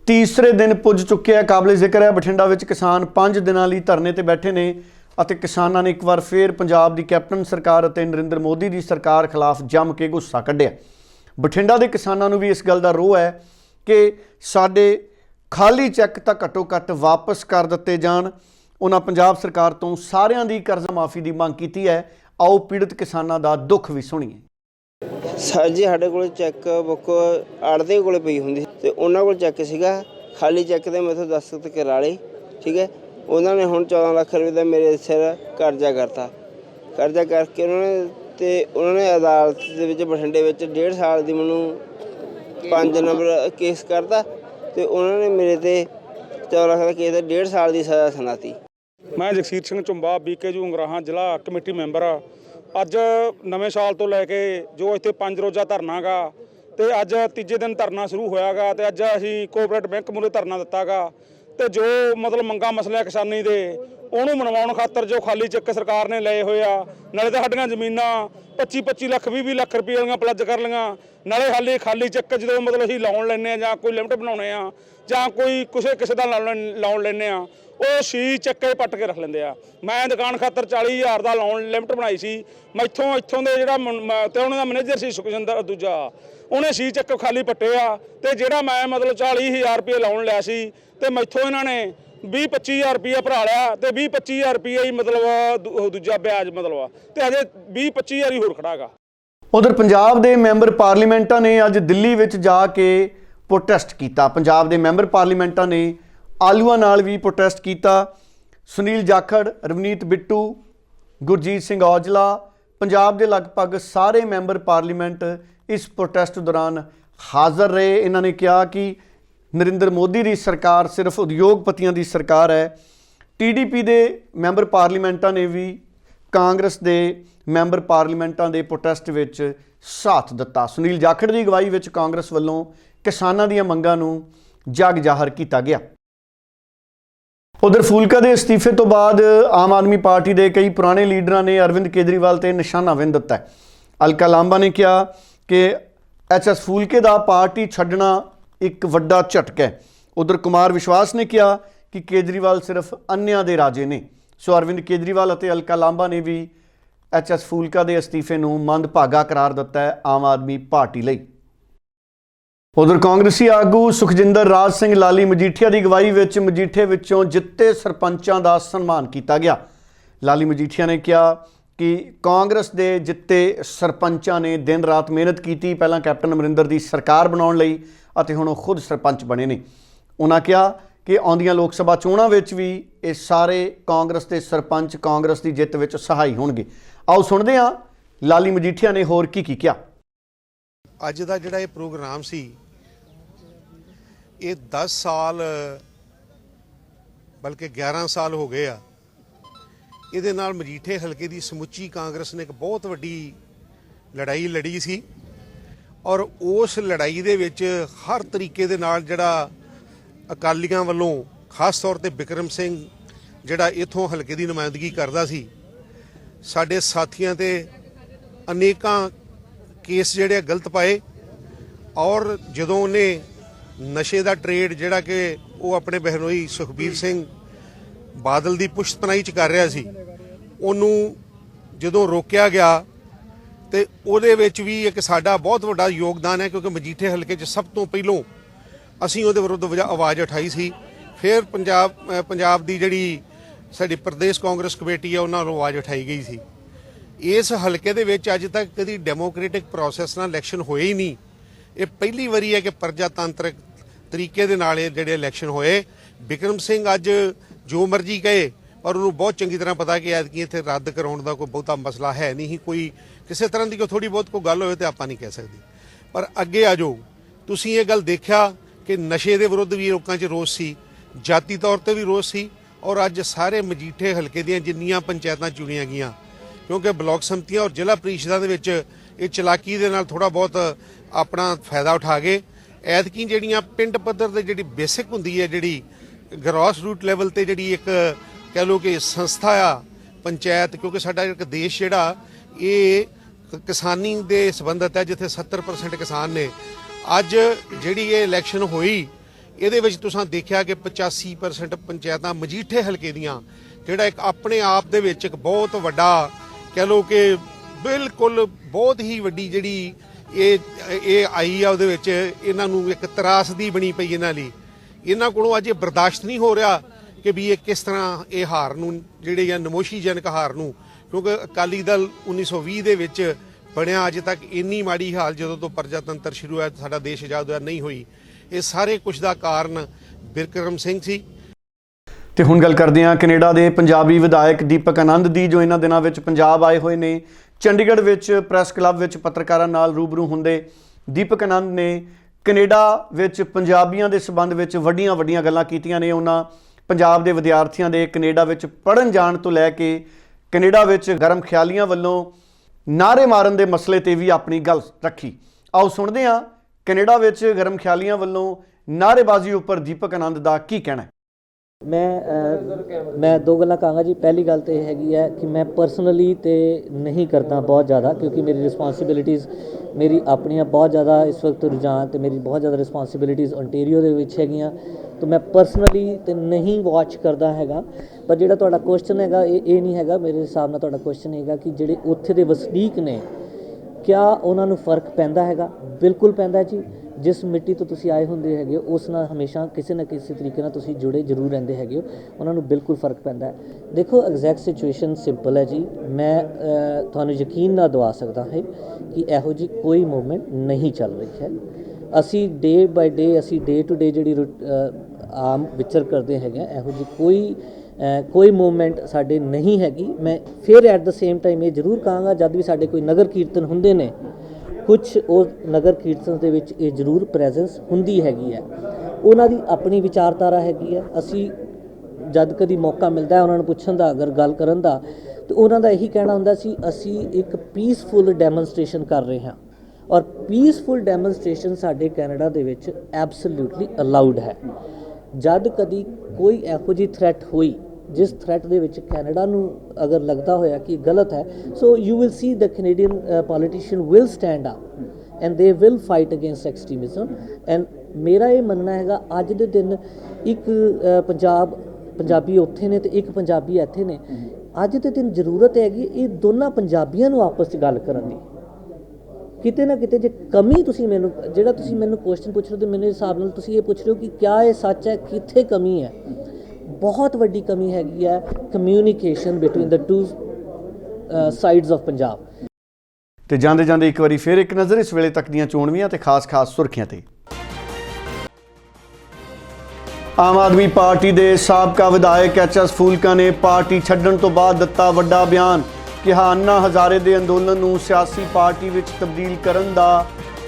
ਤੀਸਰੇ ਦਿਨ ਪੁੱਜ ਚੁੱਕਿਆ ਕਾਬਲੇ ਜ਼ਿਕਰ ਹੈ। ਬਠਿੰਡਾ ਵਿੱਚ ਕਿਸਾਨ 5 ਦਿਨਾਂ ਲਈ ਧਰਨੇ ਤੇ ਬੈਠੇ ਨੇ ਅਤੇ ਕਿਸਾਨਾਂ ਨੇ ਇੱਕ ਵਾਰ ਫੇਰ ਪੰਜਾਬ ਦੀ ਕੈਪਟਨ ਸਰਕਾਰ ਅਤੇ ਨਰਿੰਦਰ ਮੋਦੀ ਦੀ ਸਰਕਾਰ ਖਿਲਾਫ ਜੰਮ ਕੇ ਗੁੱਸਾ ਕੱਢਿਆ। ਬਠਿੰਡਾ ਦੇ ਕਿਸਾਨਾਂ ਨੂੰ ਵੀ ਇਸ ਗੱਲ ਦਾ ਰੋਹ ਹੈ ਕਿ ਸਾਡੇ ਖਾਲੀ ਚੈੱਕ ਤਾਂ ਘੱਟੋ ਘੱਟ ਵਾਪਸ ਕਰ ਦਿੱਤੇ ਜਾਣ। ਉਹਨਾਂ ਪੰਜਾਬ ਸਰਕਾਰ ਤੋਂ ਸਾਰਿਆਂ ਦੀ ਕਰਜ਼ਾ ਮਾਫੀ ਦੀ ਮੰਗ ਕੀਤੀ ਹੈ। ਆਓ ਪੀੜਤ ਕਿਸਾਨਾਂ ਦਾ ਦੁੱਖ ਵੀ ਸੁਣੀਏ। ਸਰ ਜੀ, ਸਾਡੇ ਕੋਲ ਚੈੱਕ ਬੁੱਕ ਆੜਦੇ ਕੋਲ ਪਈ ਹੁੰਦੀ ਸੀ ਤੇ ਉਹਨਾਂ ਕੋਲ ਚੈੱਕ ਸੀਗਾ। ਖਾਲੀ ਚੈੱਕ ਤੇ ਮੈਥੋਂ ਦਸਤਖਤ ਕਰਾ ਲਏ, ਠੀਕ ਹੈ। ਉਹਨਾਂ ਨੇ ਹੁਣ 14 ਲੱਖ ਰੁਪਏ ਦਾ ਮੇਰੇ ਸਿਰ ਕਰਜ਼ਾ ਕਰਤਾ। ਕਰਜ਼ਾ ਕਰਕੇ ਉਹਨਾਂ ਨੇ ਤੇ ਉਹਨਾਂ ਨੇ ਅਦਾਲਤ ਦੇ ਵਿੱਚ ਬਠਿੰਡੇ ਵਿੱਚ 1.5 ਸਾਲ ਦੀ ਮੈਨੂੰ 5 ਨੰਬਰ ਕੇਸ ਕਰਤਾ ਤੇ ਉਹਨਾਂ ਨੇ ਮੇਰੇ ਤੇ 14 ਲੱਖ ਦਾ ਕੇਸ ਤੇ 1.5 ਸਾਲ ਦੀ ਸਜ਼ਾ ਸੁਣਾਤੀ ਮੈਂ ਜਗਸੀਰ ਸਿੰਘ ਝੁੰਬਾ ਬੀਕੇਯੂ ਉਂਗਰਾਹਾਂ ਜ਼ਿਲ੍ਹਾ ਕਮੇਟੀ ਮੈਂਬਰ ਆ। ਅੱਜ ਨਵੇਂ ਸਾਲ ਤੋਂ ਲੈ ਕੇ ਜੋ ਇੱਥੇ ਪੰਜ ਰੋਜ਼ਾ ਧਰਨਾਗਾ ਤੇ ਅੱਜ ਤੀਜੇ ਦਿਨ ਧਰਨਾ ਸ਼ੁਰੂ ਹੋਇਆਗਾ ਤੇ ਅੱਜ ਅਸੀਂ ਕੋਆਪਰੇਟ ਬੈਂਕ ਮੂਹਰੇ ਧਰਨਾ ਦਿੱਤਾਗਾ ਤੇ ਜੋ ਮਤਲਬ ਮੰਗਾ ਮਸਲੇ ਕਿਸਾਨੀ ਦੇ, ਉਹਨੂੰ ਮਨਵਾਉਣ ਖਾਤਰ ਜੋ ਖਾਲੀ ਚੱਕ ਸਰਕਾਰ ਨੇ ਲਏ ਹੋਏ ਆ, ਨਾਲੇ ਤਾਂ ਸਾਡੀਆਂ ਜ਼ਮੀਨਾਂ 25 25 ਲੱਖ 20 20 ਲੱਖ ਰੁਪਏ ਵਾਲੀਆਂ ਪਲੱਜ ਕਰ ਲਈਆਂ, ਨਾਲੇ ਹਾਲੇ ਖਾਲੀ ਚੱਕ ਜਦੋਂ ਮਤਲਬ ਅਸੀਂ ਲਾਉਣ ਲੈਨੇ ਆ ਜਾਂ ਕੋਈ ਲਿਮਟ ਬਣਾਉਣੇ ਆ, ਜਾਂ ਕੋਈ ਕਿਸੇ ਕਿਸੇ ਦਾ ਲਾਉਣ ਲਾਉਣ ਲੈਨੇ ਆ, ਉਹ ਸੀ ਚੱਕੇ ਪੱਟ ਕੇ ਰੱਖ ਲੈਂਦੇ ਆ। ਮੈਂ ਦੁਕਾਨ ਖਾਤਰ 40000 ਦਾ ਲਾਉਣ ਲਿਮਟ ਬਣਾਈ ਸੀ, ਮੈਥੋਂ ਇੱਥੋਂ ਦੇ ਜਿਹੜਾ ਮਨ- ਮ- ਤੇ ਉਹਨਾਂ ਦਾ ਮੈਨੇਜਰ ਸੀ ਸੁਖਜਿੰਦਰ, ਦੂਜਾ ਉਹਨੇ ਸੀ ਚੱਕ ਖਾਲੀ ਪੱਟੇ ਆ ਤੇ ਜਿਹੜਾ ਮੈਂ ਮਤਲਬ 40000 ਰੁਪਏ ਲਾਉਣ ਲਿਆ ਸੀ ਤੇ ਮੈਥੋਂ ਇਹਨਾਂ ਨੇ 20 25000 ਰੁਪਏ ਭਰਾ ਲਿਆ ਤੇ 20 25000 ਰੁਪਏ ਹੀ ਮਤਲਬ ਉਹ ਦੂਜਾ ਵਿਆਜ ਮਤਲਬ ਆ। ਤੇ ਹਜੇ 20 25000 ਹੀ ਹੋਰ ਖੜਾਗਾ ਉਧਰ ਪੰਜਾਬ ਦੇ ਮੈਂਬਰ ਪਾਰਲੀਮੈਂਟਾਂ ਨੇ ਅੱਜ ਦਿੱਲੀ ਵਿੱਚ ਜਾ ਕੇ ਪ੍ਰੋਟੈਸਟ ਕੀਤਾ। ਪੰਜਾਬ ਦੇ ਮੈਂਬਰ ਪਾਰਲੀਮੈਂਟਾਂ ਨੇ ਆਲੂਆਂ ਨਾਲ ਵੀ ਪ੍ਰੋਟੈਸਟ ਕੀਤਾ। ਸੁਨੀਲ ਜਾਖੜ, ਰਵਨੀਤ ਬਿੱਟੂ, ਗੁਰਜੀਤ ਸਿੰਘ ਔਜਲਾ, ਪੰਜਾਬ ਦੇ ਲਗਭਗ ਸਾਰੇ ਮੈਂਬਰ ਪਾਰਲੀਮੈਂਟ ਇਸ ਪ੍ਰੋਟੈਸਟ ਦੌਰਾਨ ਹਾਜ਼ਰ ਰਹੇ। ਇਹਨਾਂ ਨੇ ਕਿਹਾ ਕਿ ਨਰਿੰਦਰ ਮੋਦੀ ਦੀ ਸਰਕਾਰ ਸਿਰਫ ਉਦਯੋਗਪਤੀਆਂ ਦੀ ਸਰਕਾਰ ਹੈ। ਟੀਡੀਪੀ ਦੇ ਮੈਂਬਰ ਪਾਰਲੀਮੈਂਟਾਂ ਨੇ ਵੀ ਕਾਂਗਰਸ ਦੇ ਮੈਂਬਰ ਪਾਰਲੀਮੈਂਟਾਂ ਦੇ ਪ੍ਰੋਟੈਸਟ ਵਿੱਚ ਸਾਥ ਦਿੱਤਾ। ਸੁਨੀਲ ਜਾਖੜ ਦੀ ਅਗਵਾਈ ਵਿੱਚ ਕਾਂਗਰਸ ਵੱਲੋਂ ਕਿਸਾਨਾਂ ਦੀਆਂ ਮੰਗਾਂ ਨੂੰ ਜਗ ਜ਼ਾਹਰ ਕੀਤਾ ਗਿਆ। ਉਧਰ ਫੂਲਕਾ ਦੇ ਅਸਤੀਫੇ ਤੋਂ ਬਾਅਦ ਆਮ ਆਦਮੀ ਪਾਰਟੀ ਦੇ ਕਈ ਪੁਰਾਣੇ ਲੀਡਰਾਂ ਨੇ ਅਰਵਿੰਦ ਕੇਜਰੀਵਾਲ ਤੇ ਨਿਸ਼ਾਨਾ ਵਿੰਨ ਦਿੱਤਾ ਅਲਕਾ ਲਾਂਬਾ ਨੇ ਕਿਹਾ ਕਿ ਐਚ ਐਚਐਸ ਫੂਲਕੇ ਦਾ ਪਾਰਟੀ ਛੱਡਣਾ ਇੱਕ ਵੱਡਾ ਝਟਕਾ ਹੈ। ਉਧਰ ਕੁਮਾਰ ਵਿਸ਼ਵਾਸ ਨੇ ਕਿਹਾ ਕਿ ਕੇਜਰੀਵਾਲ ਸਿਰਫ ਅੰਨਿਆਂ ਦੇ ਰਾਜੇ ਨੇ। ਸੋ ਅਰਵਿੰਦ ਕੇਜਰੀਵਾਲ ਅਤੇ ਅਲਕਾ ਲਾਂਬਾ ਨੇ ਵੀ ਐਚਐਸ ਫੂਲਕਾ ਦੇ ਅਸਤੀਫੇ ਨੂੰ ਮੰਦਭਾਗਾ ਕਰਾਰ ਦਿੱਤਾ ਹੈ ਆਮ ਆਦਮੀ ਪਾਰਟੀ ਲਈ। ਉਧਰ ਕਾਂਗਰਸੀ ਆਗੂ ਸੁਖਜਿੰਦਰ ਰਾਜ ਸਿੰਘ ਲਾਲੀ ਮਜੀਠੀਆ ਦੀ ਅਗਵਾਈ ਵਿੱਚ ਮਜੀਠੇ ਵਿੱਚੋਂ ਜਿੱਤੇ ਸਰਪੰਚਾਂ ਦਾ ਸਨਮਾਨ ਕੀਤਾ ਗਿਆ। ਲਾਲੀ ਮਜੀਠੀਆ ਨੇ ਕਿਹਾ ਕਿ ਕਾਂਗਰਸ ਦੇ ਜਿੱਤੇ ਸਰਪੰਚਾਂ ਨੇ ਦਿਨ ਰਾਤ ਮਿਹਨਤ ਕੀਤੀ, ਪਹਿਲਾਂ ਕੈਪਟਨ ਅਮਰਿੰਦਰ ਦੀ ਸਰਕਾਰ ਬਣਾਉਣ ਲਈ ਅਤੇ ਹੁਣ ਉਹ ਖੁਦ ਸਰਪੰਚ ਬਣੇ ਨੇ। ਉਹਨਾਂ ਕਿਹਾ ਕਿ ਆਉਂਦੀਆਂ ਲੋਕ ਸਭਾ ਚੋਣਾਂ ਵਿੱਚ ਵੀ ਇਹ ਸਾਰੇ ਕਾਂਗਰਸ ਦੇ ਸਰਪੰਚ ਕਾਂਗਰਸ ਦੀ ਜਿੱਤ ਵਿੱਚ ਸਹਾਈ ਹੋਣਗੇ। ਆਓ ਸੁਣਦੇ ਹਾਂ, ਲਾਲੀ ਮਜੀਠੀਆ ਨੇ ਹੋਰ ਕੀ ਕੀ ਕਿਹਾ। ਅੱਜ ਦਾ ਜਿਹੜਾ ਇਹ ਪ੍ਰੋਗਰਾਮ ਸੀ, ਇਹ 10 ਸਾਲ, ਬਲਕਿ 11 ਸਾਲ ਹੋ ਗਏ ਆ। ਇਹਦੇ ਨਾਲ ਮਜੀਠੇ ਹਲਕੇ ਦੀ ਸਮੁੱਚੀ ਕਾਂਗਰਸ ਨੇ ਇੱਕ ਬਹੁਤ ਵੱਡੀ ਲੜਾਈ ਲੜੀ ਸੀ। ਔਰ ਉਸ ਲੜਾਈ ਦੇ ਵਿੱਚ ਹਰ ਤਰੀਕੇ ਦੇ ਨਾਲ ਜਿਹੜਾ ਅਕਾਲੀਆਂ ਵੱਲੋਂ, ਖਾਸ ਤੌਰ ਤੇ ਬਿਕਰਮ ਸਿੰਘ, ਜਿਹੜਾ ਇਥੋਂ ਹਲਕੇ ਦੀ ਨੁਮਾਇੰਦਗੀ ਕਰਦਾ ਸੀ, ਸਾਡੇ ਸਾਥੀਆਂ ਤੇ ਅਨੇਕਾਂ ਕੇਸ ਜਿਹੜੇ ਆ ਗਲਤ ਪਾਏ। ਔਰ ਜਦੋਂ ਉਹਨੇ ਨਸ਼ੇ ਦਾ ਟ੍ਰੇਡ ਜਿਹੜਾ ਕਿ ਉਹ ਆਪਣੇ ਬਹਿਨੋਈ ਸੁਖਬੀਰ ਸਿੰਘ ਬਾਦਲ ਦੀ ਪੁਸ਼ਤਪਨਾਈ ਚ ਕਰ ਰਿਹਾ ਸੀ। ਉਹਨੂੰ ਜਦੋਂ ਰੋਕਿਆ ਗਿਆ ਤੇ ਉਹਦੇ ਵਿੱਚ ਵੀ ਇੱਕ ਸਾਡਾ ਬਹੁਤ ਵੱਡਾ ਯੋਗਦਾਨ ਹੈ ਕਿਉਂਕਿ ਮਜੀਠੇ ਹਲਕੇ 'ਚ ਸਭ ਤੋਂ ਪਹਿਲੋਂ ਅਸੀਂ ਉਹਦੇ ਵਿਰੁੱਧ ਆਵਾਜ਼ ਉਠਾਈ ਸੀ। ਫਿਰ ਪੰਜਾਬ ਪੰਜਾਬ ਦੀ ਜਿਹੜੀ ਸਾਡੀ ਪ੍ਰਦੇਸ਼ ਕਾਂਗਰਸ ਕਮੇਟੀ ਹੈ ਉਹਨਾਂ ਨੂੰ ਆਵਾਜ਼ ਉਠਾਈ ਗਈ ਸੀ। ਇਸ ਹਲਕੇ ਦੇ ਵਿੱਚ ਅੱਜ ਤੱਕ ਕਦੀ ਡੈਮੋਕ੍ਰੈਟਿਕ ਪ੍ਰੋਸੈਸ ਨਾਲ ਇਲੈਕਸ਼ਨ ਹੋਏ ਹੀ ਨਹੀਂ। ਇਹ ਪਹਿਲੀ ਵਾਰੀ ਹੈ ਕਿ ਪ੍ਰਜਾਤੰਤਰਕ ਤਰੀਕੇ ਦੇ ਨਾਲ ਇਹ ਜਿਹੜੇ ਇਲੈਕਸ਼ਨ ਹੋਏ। ਬਿਕਰਮ ਸਿੰਘ ਅੱਜ ਜੋ ਮਰਜ਼ੀ ਕਹੇ, ਪਰ ਉਹਨੂੰ ਬਹੁਤ ਚੰਗੀ ਤਰ੍ਹਾਂ ਪਤਾ ਕਿ ਐਤਕੀ ਇੱਥੇ ਰੱਦ ਕਰਾਉਣ ਦਾ ਕੋਈ ਬਹੁਤਾ ਮਸਲਾ ਹੈ ਨਹੀਂ ਕੋਈ ਕਿਸੇ ਤਰ੍ਹਾਂ ਦੀ ਕੋਈ ਥੋੜੀ ਬਹੁਤ ਕੋਈ ਗੱਲ ਹੋਵੇ ਤੇ ਆਪਾਂ ਨਹੀਂ ਕਹਿ ਸਕਦੇ। ਪਰ ਅੱਗੇ ਆ ਜਾਓ। ਤੁਸੀਂ ਇਹ ਗੱਲ ਦੇਖਿਆ ਕਿ ਨਸ਼ੇ ਦੇ ਵਿਰੁੱਧ ਵੀ ਲੋਕਾਂ 'ਚ ਰੋਸ ਸੀ, ਜਾਤੀ ਤੌਰ ਤੇ ਵੀ ਰੋਸ ਸੀ, ਔਰ ਅੱਜ ਸਾਰੇ ਮਜੀਠੇ ਹਲਕੇ ਦੀਆਂ ਜਿੰਨੀਆਂ ਪੰਚਾਇਤਾਂ ਚੁਣੀਆਂ ਗਈਆਂ, ਕਿਉਂਕਿ ਬਲਾਕ ਸੰਮਤੀਆਂ ਔਰ ਜ਼ਿਲ੍ਹਾ ਪ੍ਰੀਸ਼ਦਾਂ ਦੇ ਵਿੱਚ ਇਹ ਚਲਾਕੀ ਦੇ ਨਾਲ ਥੋੜਾ ਬਹੁਤ ਆਪਣਾ ਫਾਇਦਾ ਉਠਾ ਗਏ। ਐਤਕੀ ਜਿਹੜੀਆਂ ਪਿੰਡ ਪੱਧਰ ਤੇ ਜਿਹੜੀ ਬੇਸਿਕ ਹੁੰਦੀ ਹੈ ਜਿਹੜੀ ਗ੍ਰੋਸ ਰੂਟ ਲੈਵਲ ਤੇ ਜਿਹੜੀ ਇੱਕ, ਕਹਿ ਲਓ ਕਿ ਸੰਸਥਾ ਆ, ਪੰਚਾਇਤ, ਕਿਉਂਕਿ ਸਾਡਾ ਇੱਕ ਦੇਸ਼ ਜਿਹੜਾ, ਇਹ ਕਿਸਾਨੀ ਦੇ ਸੰਬੰਧਤ ਹੈ, ਜਿੱਥੇ 70% ਕਿਸਾਨ ਨੇ। ਅੱਜ ਜਿਹੜੀ ਇਹ ਇਲੈਕਸ਼ਨ ਹੋਈ, ਇਹਦੇ ਵਿੱਚ ਤੁਸੀਂ ਦੇਖਿਆ ਕਿ 85% ਪੰਚਾਇਤਾਂ ਮਜੀਠੇ ਹਲਕੇ ਦੀਆਂ, ਜਿਹੜਾ ਇੱਕ ਆਪਣੇ ਆਪ ਦੇ ਵਿੱਚ ਇੱਕ ਬਹੁਤ ਵੱਡਾ, ਕਹਿ ਲਓ ਕਿ ਬਿਲਕੁਲ ਬਹੁਤ ਹੀ ਵੱਡੀ ਜਿਹੜੀ ਇਹ ਇਹ ਆਈ ਆ ਉਹਦੇ ਵਿੱਚ, ਇਹਨਾਂ ਨੂੰ ਇੱਕ ਤਰਾਸਦੀ ਬਣੀ ਪਈ ਇਹਨਾਂ ਲਈ। ਇਹਨਾਂ ਕੋਲੋਂ ਅੱਜ ਇਹ ਬਰਦਾਸ਼ਤ ਨਹੀਂ ਹੋ ਰਿਹਾ ਕਿ ਵੀ ਇਹ ਕਿਸ ਤਰ੍ਹਾਂ ਇਹ ਹਾਰ ਨੂੰ, ਜਿਹੜੇ ਆ ਨਮੋਸ਼ੀਜਨਕ ਹਾਰ ਨੂੰ, ਕਿਉਂਕਿ ਅਕਾਲੀ ਦਲ 1920 ਦੇ ਵਿੱਚ ਬਣਿਆ ਅੱਜ ਤੱਕ ਇੰਨੀ ਮਾੜੀ ਹਾਲ ਜਦੋਂ ਤੋਂ ਪ੍ਰਜਾਤੰਤਰ ਸ਼ੁਰੂ ਹੋਇਆ ਸਾਡਾ ਦੇਸ਼ ਆਜ਼ਾਦ ਹੋਇਆ ਨਹੀਂ ਹੋਈ। ਇਹ ਸਾਰੇ ਕੁਝ ਦਾ ਕਾਰਨ ਬਿਰਕਰਮ ਸਿੰਘ ਸੀ। ਤੇ ਹੁਣ ਗੱਲ ਕਰਦੇ ਹਾਂ ਕੈਨੇਡਾ ਦੇ ਪੰਜਾਬੀ ਵਿਧਾਇਕ ਦੀਪਕ ਆਨੰਦ ਦੀ, ਜੋ ਇਹਨਾਂ ਦਿਨਾਂ ਵਿੱਚ ਪੰਜਾਬ ਆਏ ਹੋਏ ਨੇ। ਚੰਡੀਗੜ੍ਹ ਵਿੱਚ ਪ੍ਰੈਸ ਕਲੱਬ ਵਿੱਚ ਪੱਤਰਕਾਰਾਂ ਨਾਲ ਰੂਬਰੂ ਹੁੰਦੇ ਦੀਪਕ ਆਨੰਦ ਨੇ ਕੈਨੇਡਾ ਵਿੱਚ ਪੰਜਾਬੀਆਂ ਦੇ ਸਬੰਧ ਵਿੱਚ ਵੱਡੀਆਂ ਵੱਡੀਆਂ ਗੱਲਾਂ ਕੀਤੀਆਂ ਨੇ ਉਹਨਾਂ ਪੰਜਾਬ ਦੇ ਵਿਦਿਆਰਥੀਆਂ ਦੇ ਕੈਨੇਡਾ ਵਿੱਚ ਪੜ੍ਹਨ ਜਾਣ ਤੋਂ ਲੈ ਕੇ ਕੈਨੇਡਾ ਵਿੱਚ ਗਰਮ ਖਿਆਲੀਆਂ ਵੱਲੋਂ ਨਾਰੇ ਮਾਰਨ ਦੇ ਮਸਲੇ ਤੇ ਵੀ ਆਪਣੀ ਗੱਲ ਰੱਖੀ। ਆਓ ਸੁਣਦੇ ਹਾਂ ਕੈਨੇਡਾ ਵਿੱਚ ਗਰਮ ਖਿਆਲੀਆਂ ਵੱਲੋਂ ਨਾਅਰੇਬਾਜ਼ੀ ਉੱਪਰ ਦੀਪਕ ਆਨੰਦ ਦਾ ਕੀ ਕਹਿਣਾ ਹੈ। ਮੈਂ ਮੈਂ ਦੋ ਗੱਲਾਂ ਕਹਾਂਗਾ ਜੀ। ਪਹਿਲੀ ਗੱਲ ਤੇ ਇਹ ਹੈਗੀ ਹੈ ਕਿ ਮੈਂ ਪਰਸਨਲੀ ਤੇ ਨਹੀਂ ਕਰਦਾ ਬਹੁਤ ਜ਼ਿਆਦਾ ਕਿਉਂਕਿ ਮੇਰੀ ਰਿਸਪੌਂਸਿਬਿਲਿਟੀਜ਼ ਮੇਰੀ ਆਪਣੀਆਂ ਬਹੁਤ ਜ਼ਿਆਦਾ ਇਸ ਵਕਤ ਰੁਝਾਨ ਤੇ ਮੇਰੀ ਬਹੁਤ ਜ਼ਿਆਦਾ ਰਿਸਪੌਂਸਿਬਿਲਿਟੀਜ਼ ਓਨਟਾਰੀਓ ਦੇ ਵਿੱਚ ਹੈਗੀਆਂ। ਤਾਂ ਮੈਂ ਪਰਸਨਲੀ ਤੇ ਨਹੀਂ ਵਾਚ ਕਰਦਾ ਹੈਗਾ। ਪਰ ਜਿਹੜਾ ਤੁਹਾਡਾ ਕੁਐਸਚਨ ਹੈਗਾ, ਇਹ ਇਹ ਨਹੀਂ ਹੈਗਾ। ਮੇਰੇ ਹਿਸਾਬ ਨਾਲ ਤੁਹਾਡਾ ਕੁਐਸਚਨ ਹੈਗਾ ਕਿ ਜਿਹੜੇ ਉੱਥੇ ਦੇ ਵਸਨੀਕ ਨੇ ਕਿਆ ਉਹਨਾਂ ਨੂੰ ਫ਼ਰਕ ਪੈਂਦਾ ਹੈਗਾ? ਬਿਲਕੁਲ ਪੈਂਦਾ ਜੀ। ਜਿਸ ਮਿੱਟੀ ਤੋਂ ਤੁਸੀਂ ਆਏ ਹੁੰਦੇ ਹੈਗੇ ਹੋ, ਉਸ ਨਾਲ ਹਮੇਸ਼ਾ ਕਿਸੇ ਨਾ ਕਿਸੇ ਤਰੀਕੇ ਨਾਲ ਤੁਸੀਂ ਜੁੜੇ ਜ਼ਰੂਰ ਰਹਿੰਦੇ ਹੈਗੇ ਹੋ। ਉਹਨਾਂ ਨੂੰ ਬਿਲਕੁਲ ਫ਼ਰਕ ਪੈਂਦਾ ਦੇਖੋ ਐਗਜ਼ੈਕਟ ਸਿਚੁਏਸ਼ਨ ਸਿੰਪਲ ਹੈ ਜੀ। ਮੈਂ ਤੁਹਾਨੂੰ ਯਕੀਨ ਨਾ ਦਵਾ ਸਕਦਾ ਹੈ ਕਿ ਇਹੋ ਜੀ ਕੋਈ ਮੂਵਮੈਂਟ ਨਹੀਂ ਚੱਲ ਰਹੀ ਹੈ। ਅਸੀਂ ਡੇ ਬਾਈ ਡੇ ਅਸੀਂ ਡੇ ਟੂ ਡੇ ਜਿਹੜੀ ਰੁਟ- ਆਮ ਵਿਚਰ ਕਰਦੇ ਹੈਗੇ ਹਾਂ, ਇਹੋ ਜੀ ਕੋਈ ਕੋਈ ਮੂਵਮੈਂਟ ਸਾਡੇ ਨਹੀਂ ਹੈਗੀ। ਮੈਂ ਫਿਰ ਐਟ ਦ ਸੇਮ ਟਾਈਮ ਇਹ ਜ਼ਰੂਰ ਕਹਾਂਗਾ, ਜਦ ਵੀ ਸਾਡੇ ਕੋਈ ਨਗਰ ਕੀਰਤਨ ਹੁੰਦੇ ਨੇ ਕੁਝ ਉਹ ਨਗਰ ਕੀਰਤਨ ਦੇ ਵਿੱਚ ਇਹ ਜ਼ਰੂਰ ਪ੍ਰੈਜ਼ੈਂਸ ਹੁੰਦੀ ਹੈਗੀ ਹੈ। ਉਹਨਾਂ ਦੀ ਆਪਣੀ ਵਿਚਾਰਧਾਰਾ ਹੈਗੀ ਹੈ। ਅਸੀਂ ਜਦ ਕਦੀ ਮੌਕਾ ਮਿਲਦਾ ਉਹਨਾਂ ਨੂੰ ਪੁੱਛਣ ਦਾ, ਅਗਰ ਗੱਲ ਕਰਨ ਦਾ, ਤੇ ਉਹਨਾਂ ਦਾ ਇਹੀ ਕਹਿਣਾ ਹੁੰਦਾ ਸੀ, ਅਸੀਂ ਇੱਕ ਪੀਸਫੁਲ ਡੈਮੋਨਸਟ੍ਰੇਸ਼ਨ ਕਰ ਰਹੇ ਹਾਂ। ਔਰ ਪੀਸਫੁਲ ਡੈਮੋਨਸਟ੍ਰੇਸ਼ਨ ਸਾਡੇ ਕੈਨੇਡਾ ਦੇ ਵਿੱਚ ਐਬਸੋਲੂਟਲੀ ਅਲਾਉਡ ਹੈ। ਜਦ ਕਦੀ ਕੋਈ ਇਹੋ ਜਿਹੀ ਥ੍ਰੈਟ ਹੋਈ ਜਿਸ ਥ੍ਰੈਟ ਦੇ ਵਿੱਚ ਕੈਨੇਡਾ ਨੂੰ ਅਗਰ ਲੱਗਦਾ ਹੋਇਆ ਕਿ ਗਲਤ ਹੈ so you will see the Canadian politician will stand up and they will fight against extremism and ਮੇਰਾ ਇਹ ਮੰਨਣਾ ਹੈਗਾ, ਅੱਜ ਦੇ ਦਿਨ ਇੱਕ ਪੰਜਾਬ, ਪੰਜਾਬੀ ਉੱਥੇ ਨੇ ਤੇ ਇੱਕ ਪੰਜਾਬੀ ਇੱਥੇ ਨੇ। ਅੱਜ ਦੇ ਦਿਨ ਜ਼ਰੂਰਤ ਹੈਗੀ ਇਹ ਦੋਨਾਂ ਪੰਜਾਬੀਆਂ ਨੂੰ ਆਪਸ 'ਚ ਗੱਲ ਕਰਨ ਦੀ। ਕਿਤੇ ਨਾ ਕਿਤੇ ਜੇ ਕਮੀ ਤੁਸੀਂ ਮੈਨੂੰ, ਜਿਹੜਾ ਤੁਸੀਂ ਮੈਨੂੰ ਕੁਐਸਚਨ ਪੁੱਛ ਰਹੇ ਹੋ ਤੇ ਮੇਰੇ ਹਿਸਾਬ ਨਾਲ ਤੁਸੀਂ ਇਹ ਪੁੱਛ ਰਹੇ ਹੋ ਕਿ ਕਿਆ ਇਹ ਸੱਚ ਹੈ, ਕਿੱਥੇ ਕਮੀ ਹੈ? ਬਹੁਤ ਵੱਡੀ ਕਮੀ ਹੈਗੀ ਹੈ communication between the two sides of Punjab ਤੇ ਜਾਂਦੇ ਜਾਂਦੇ ਇੱਕ ਵਾਰੀ ਫਿਰ ਇੱਕ ਨਜ਼ਰ ਇਸ ਵੇਲੇ ਤੱਕ ਦੀਆਂ ਚੋਣਵੀਆਂ ਤੇ ਖਾਸ-ਖਾਸ ਸੁਰਖੀਆਂ ਤੇ। ਆਮ ਆਦਮੀ ਪਾਰਟੀ ਦੇ ਸਾਬਕਾ ਵਿਧਾਇਕ ਐਚਐਸ ਫੂਲਕਾ ਨੇ ਪਾਰਟੀ ਛੱਡਣ ਤੋਂ ਬਾਅਦ ਦਿੱਤਾ ਵੱਡਾ ਬਿਆਨ। ਕਿਹਾ ਅੰਨਾ ਹਜ਼ਾਰੇ ਦੇ ਅੰਦੋਲਨ ਨੂੰ ਸਿਆਸੀ ਪਾਰਟੀ ਵਿੱਚ ਤਬਦੀਲ ਕਰਨ ਦਾ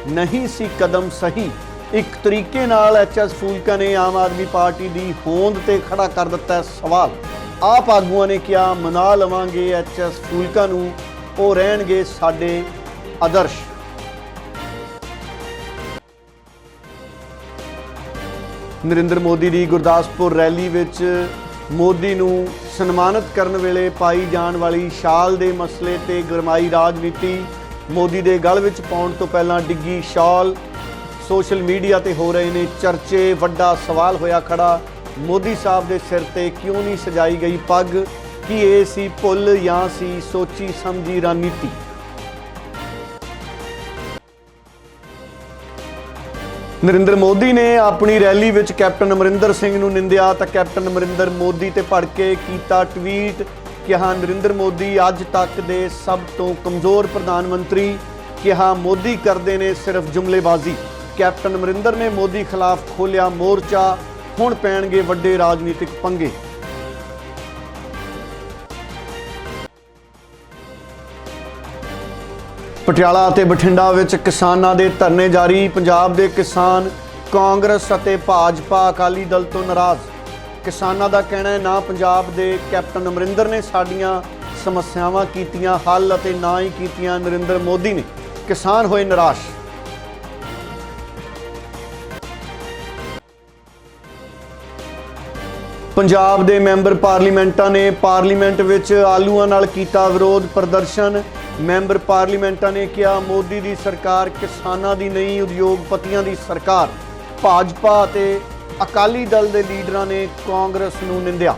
ਨਹੀਂ ਸੀ ਕਦਮ ਸਹੀ। ਇੱਕ ਤਰੀਕੇ ਨਾਲ ਐਚਐਸ ਫੂਲਕਾ ਨੇ ਆਮ ਆਦਮੀ ਪਾਰਟੀ ਦੀ ਹੋਂਦ ਤੇ ਖੜਾ ਕਰ ਦਿੱਤਾ ਸਵਾਲ। ਆਪ ਆਗੂਆਂ ਨੇ ਕਿਹਾ, ਮਨਾ ਲਵਾਂਗੇ ਐਚਐਸ ਫੂਲਕਾ ਨੂੰ, ਉਹ ਰਹਿਣਗੇ ਸਾਡੇ ਆਦਰਸ਼। ਨਰਿੰਦਰ ਮੋਦੀ ਦੀ ਗੁਰਦਾਸਪੁਰ ਰੈਲੀ ਵਿੱਚ ਮੋਦੀ ਨੂੰ ਸਨਮਾਨਿਤ ਕਰਨ ਵੇਲੇ ਪਾਈ ਜਾਣ ਵਾਲੀ ਸ਼ਾਲ ਦੇ ਮਸਲੇ ਤੇ ਗਰਮਾਈ ਰਾਜਨੀਤੀ ਮੋਦੀ ਦੇ ਗਲ ਵਿੱਚ ਪਾਉਣ ਤੋਂ ਪਹਿਲਾਂ ਡਿੱਗੀ ਸ਼ਾਲ ਸੋਸ਼ਲ ਮੀਡੀਆ ਤੇ ਹੋ ਰਹੇ ਨੇ ਚਰਚੇ, ਵੱਡਾ ਸਵਾਲ ਹੋਇਆ ਖੜਾ। ਮੋਦੀ ਸਾਹਿਬ ਦੇ ਸਿਰ ਤੇ ਕਿਉਂ ਨਹੀਂ ਸਜਾਈ ਗਈ ਪੱਗ? ਕੀ ਇਹ ਸੀ ਭੁੱਲ ਜਾਂ ਸੀ ਸੋਚੀ ਸਮਝੀ ਰਣਨੀਤੀ? ਨਰਿੰਦਰ ਮੋਦੀ ਨੇ ਆਪਣੀ ਰੈਲੀ ਵਿੱਚ ਕੈਪਟਨ ਅਮਰਿੰਦਰ ਸਿੰਘ ਨੂੰ ਨਿੰਦਿਆ ਤਾਂ ਕੈਪਟਨ ਅਮਰਿੰਦਰ ਮੋਦੀ ਤੇ ਭੜ ਕੇ ਕੀਤਾ ਟਵੀਟ। ਕਿਹਾ, ਨਰਿੰਦਰ ਮੋਦੀ ਅੱਜ ਤੱਕ ਦੇ ਸਭ ਤੋਂ ਕਮਜ਼ੋਰ ਪ੍ਰਧਾਨ ਮੰਤਰੀ। ਕਿਹਾ, ਮੋਦੀ ਕਰਦੇ ਨੇ ਸਿਰਫ ਜੁਮਲੇਬਾਜ਼ੀ। ਕੈਪਟਨ ਅਮਰਿੰਦਰ ਨੇ ਮੋਦੀ ਖਿਲਾਫ ਖੋਲਿਆ ਮੋਰਚਾ, ਹੁਣ ਪੈਣਗੇ ਵੱਡੇ ਰਾਜਨੀਤਿਕ ਪੰਗੇ। ਪਟਿਆਲਾ ਅਤੇ ਬਠਿੰਡਾ ਵਿੱਚ ਕਿਸਾਨਾਂ ਦੇ ਧਰਨੇ ਜਾਰੀ, ਪੰਜਾਬ ਦੇ ਕਿਸਾਨ ਕਾਂਗਰਸ ਅਤੇ ਭਾਜਪਾ ਅਕਾਲੀ ਦਲ ਤੋਂ ਨਾਰਾਜ਼। ਕਿਸਾਨਾਂ ਦਾ ਕਹਿਣਾ ਹੈ, ਨਾ ਪੰਜਾਬ ਦੇ ਕੈਪਟਨ ਅਮਰਿੰਦਰ ਨੇ ਸਾਡੀਆਂ ਸਮੱਸਿਆਵਾਂ ਕੀਤੀਆਂ, ਹੱਲ ਅਤੇ ਨਾ ਹੀ ਕੀਤੀਆਂ ਨਰਿੰਦਰ ਮੋਦੀ ਨੇ। ਕਿਸਾਨ ਹੋਏ ਨਿਰਾਸ਼। ਪੰਜਾਬ ਦੇ ਮੈਂਬਰ ਪਾਰਲੀਮੈਂਟਾਂ ਨੇ ਪਾਰਲੀਮੈਂਟ ਵਿੱਚ ਆਲੂਆਂ ਨਾਲ ਕੀਤਾ ਵਿਰੋਧ ਪ੍ਰਦਰਸ਼ਨ। ਮੈਂਬਰ ਪਾਰਲੀਮੈਂਟਾਂ ਨੇ ਕਿਹਾ, ਮੋਦੀ ਦੀ ਸਰਕਾਰ ਕਿਸਾਨਾਂ ਦੀ ਨਹੀਂ, ਉਦਯੋਗਪਤੀਆਂ ਦੀ ਸਰਕਾਰ। ਭਾਜਪਾ ਅਤੇ ਅਕਾਲੀ ਦਲ ਦੇ ਲੀਡਰਾਂ ਨੇ ਕਾਂਗਰਸ ਨੂੰ ਨਿੰਦਿਆ।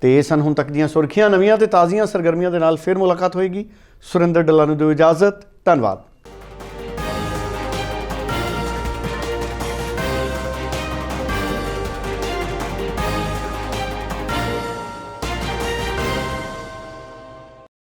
ਤੇ ਇਹ ਸਨ ਹੁਣ ਤੱਕ ਦੀਆਂ ਸੁਰਖੀਆਂ। ਨਵੀਆਂ ਤੇ ਤਾਜ਼ੀਆਂ ਸਰਗਰਮੀਆਂ ਦੇ ਨਾਲ ਫਿਰ ਮੁਲਾਕਾਤ ਹੋਏਗੀ। ਸੁਰਿੰਦਰ ਡੱਲਾ ਨੂੰ ਦਿਓ ਇਜਾਜ਼ਤ। ਧੰਨਵਾਦ।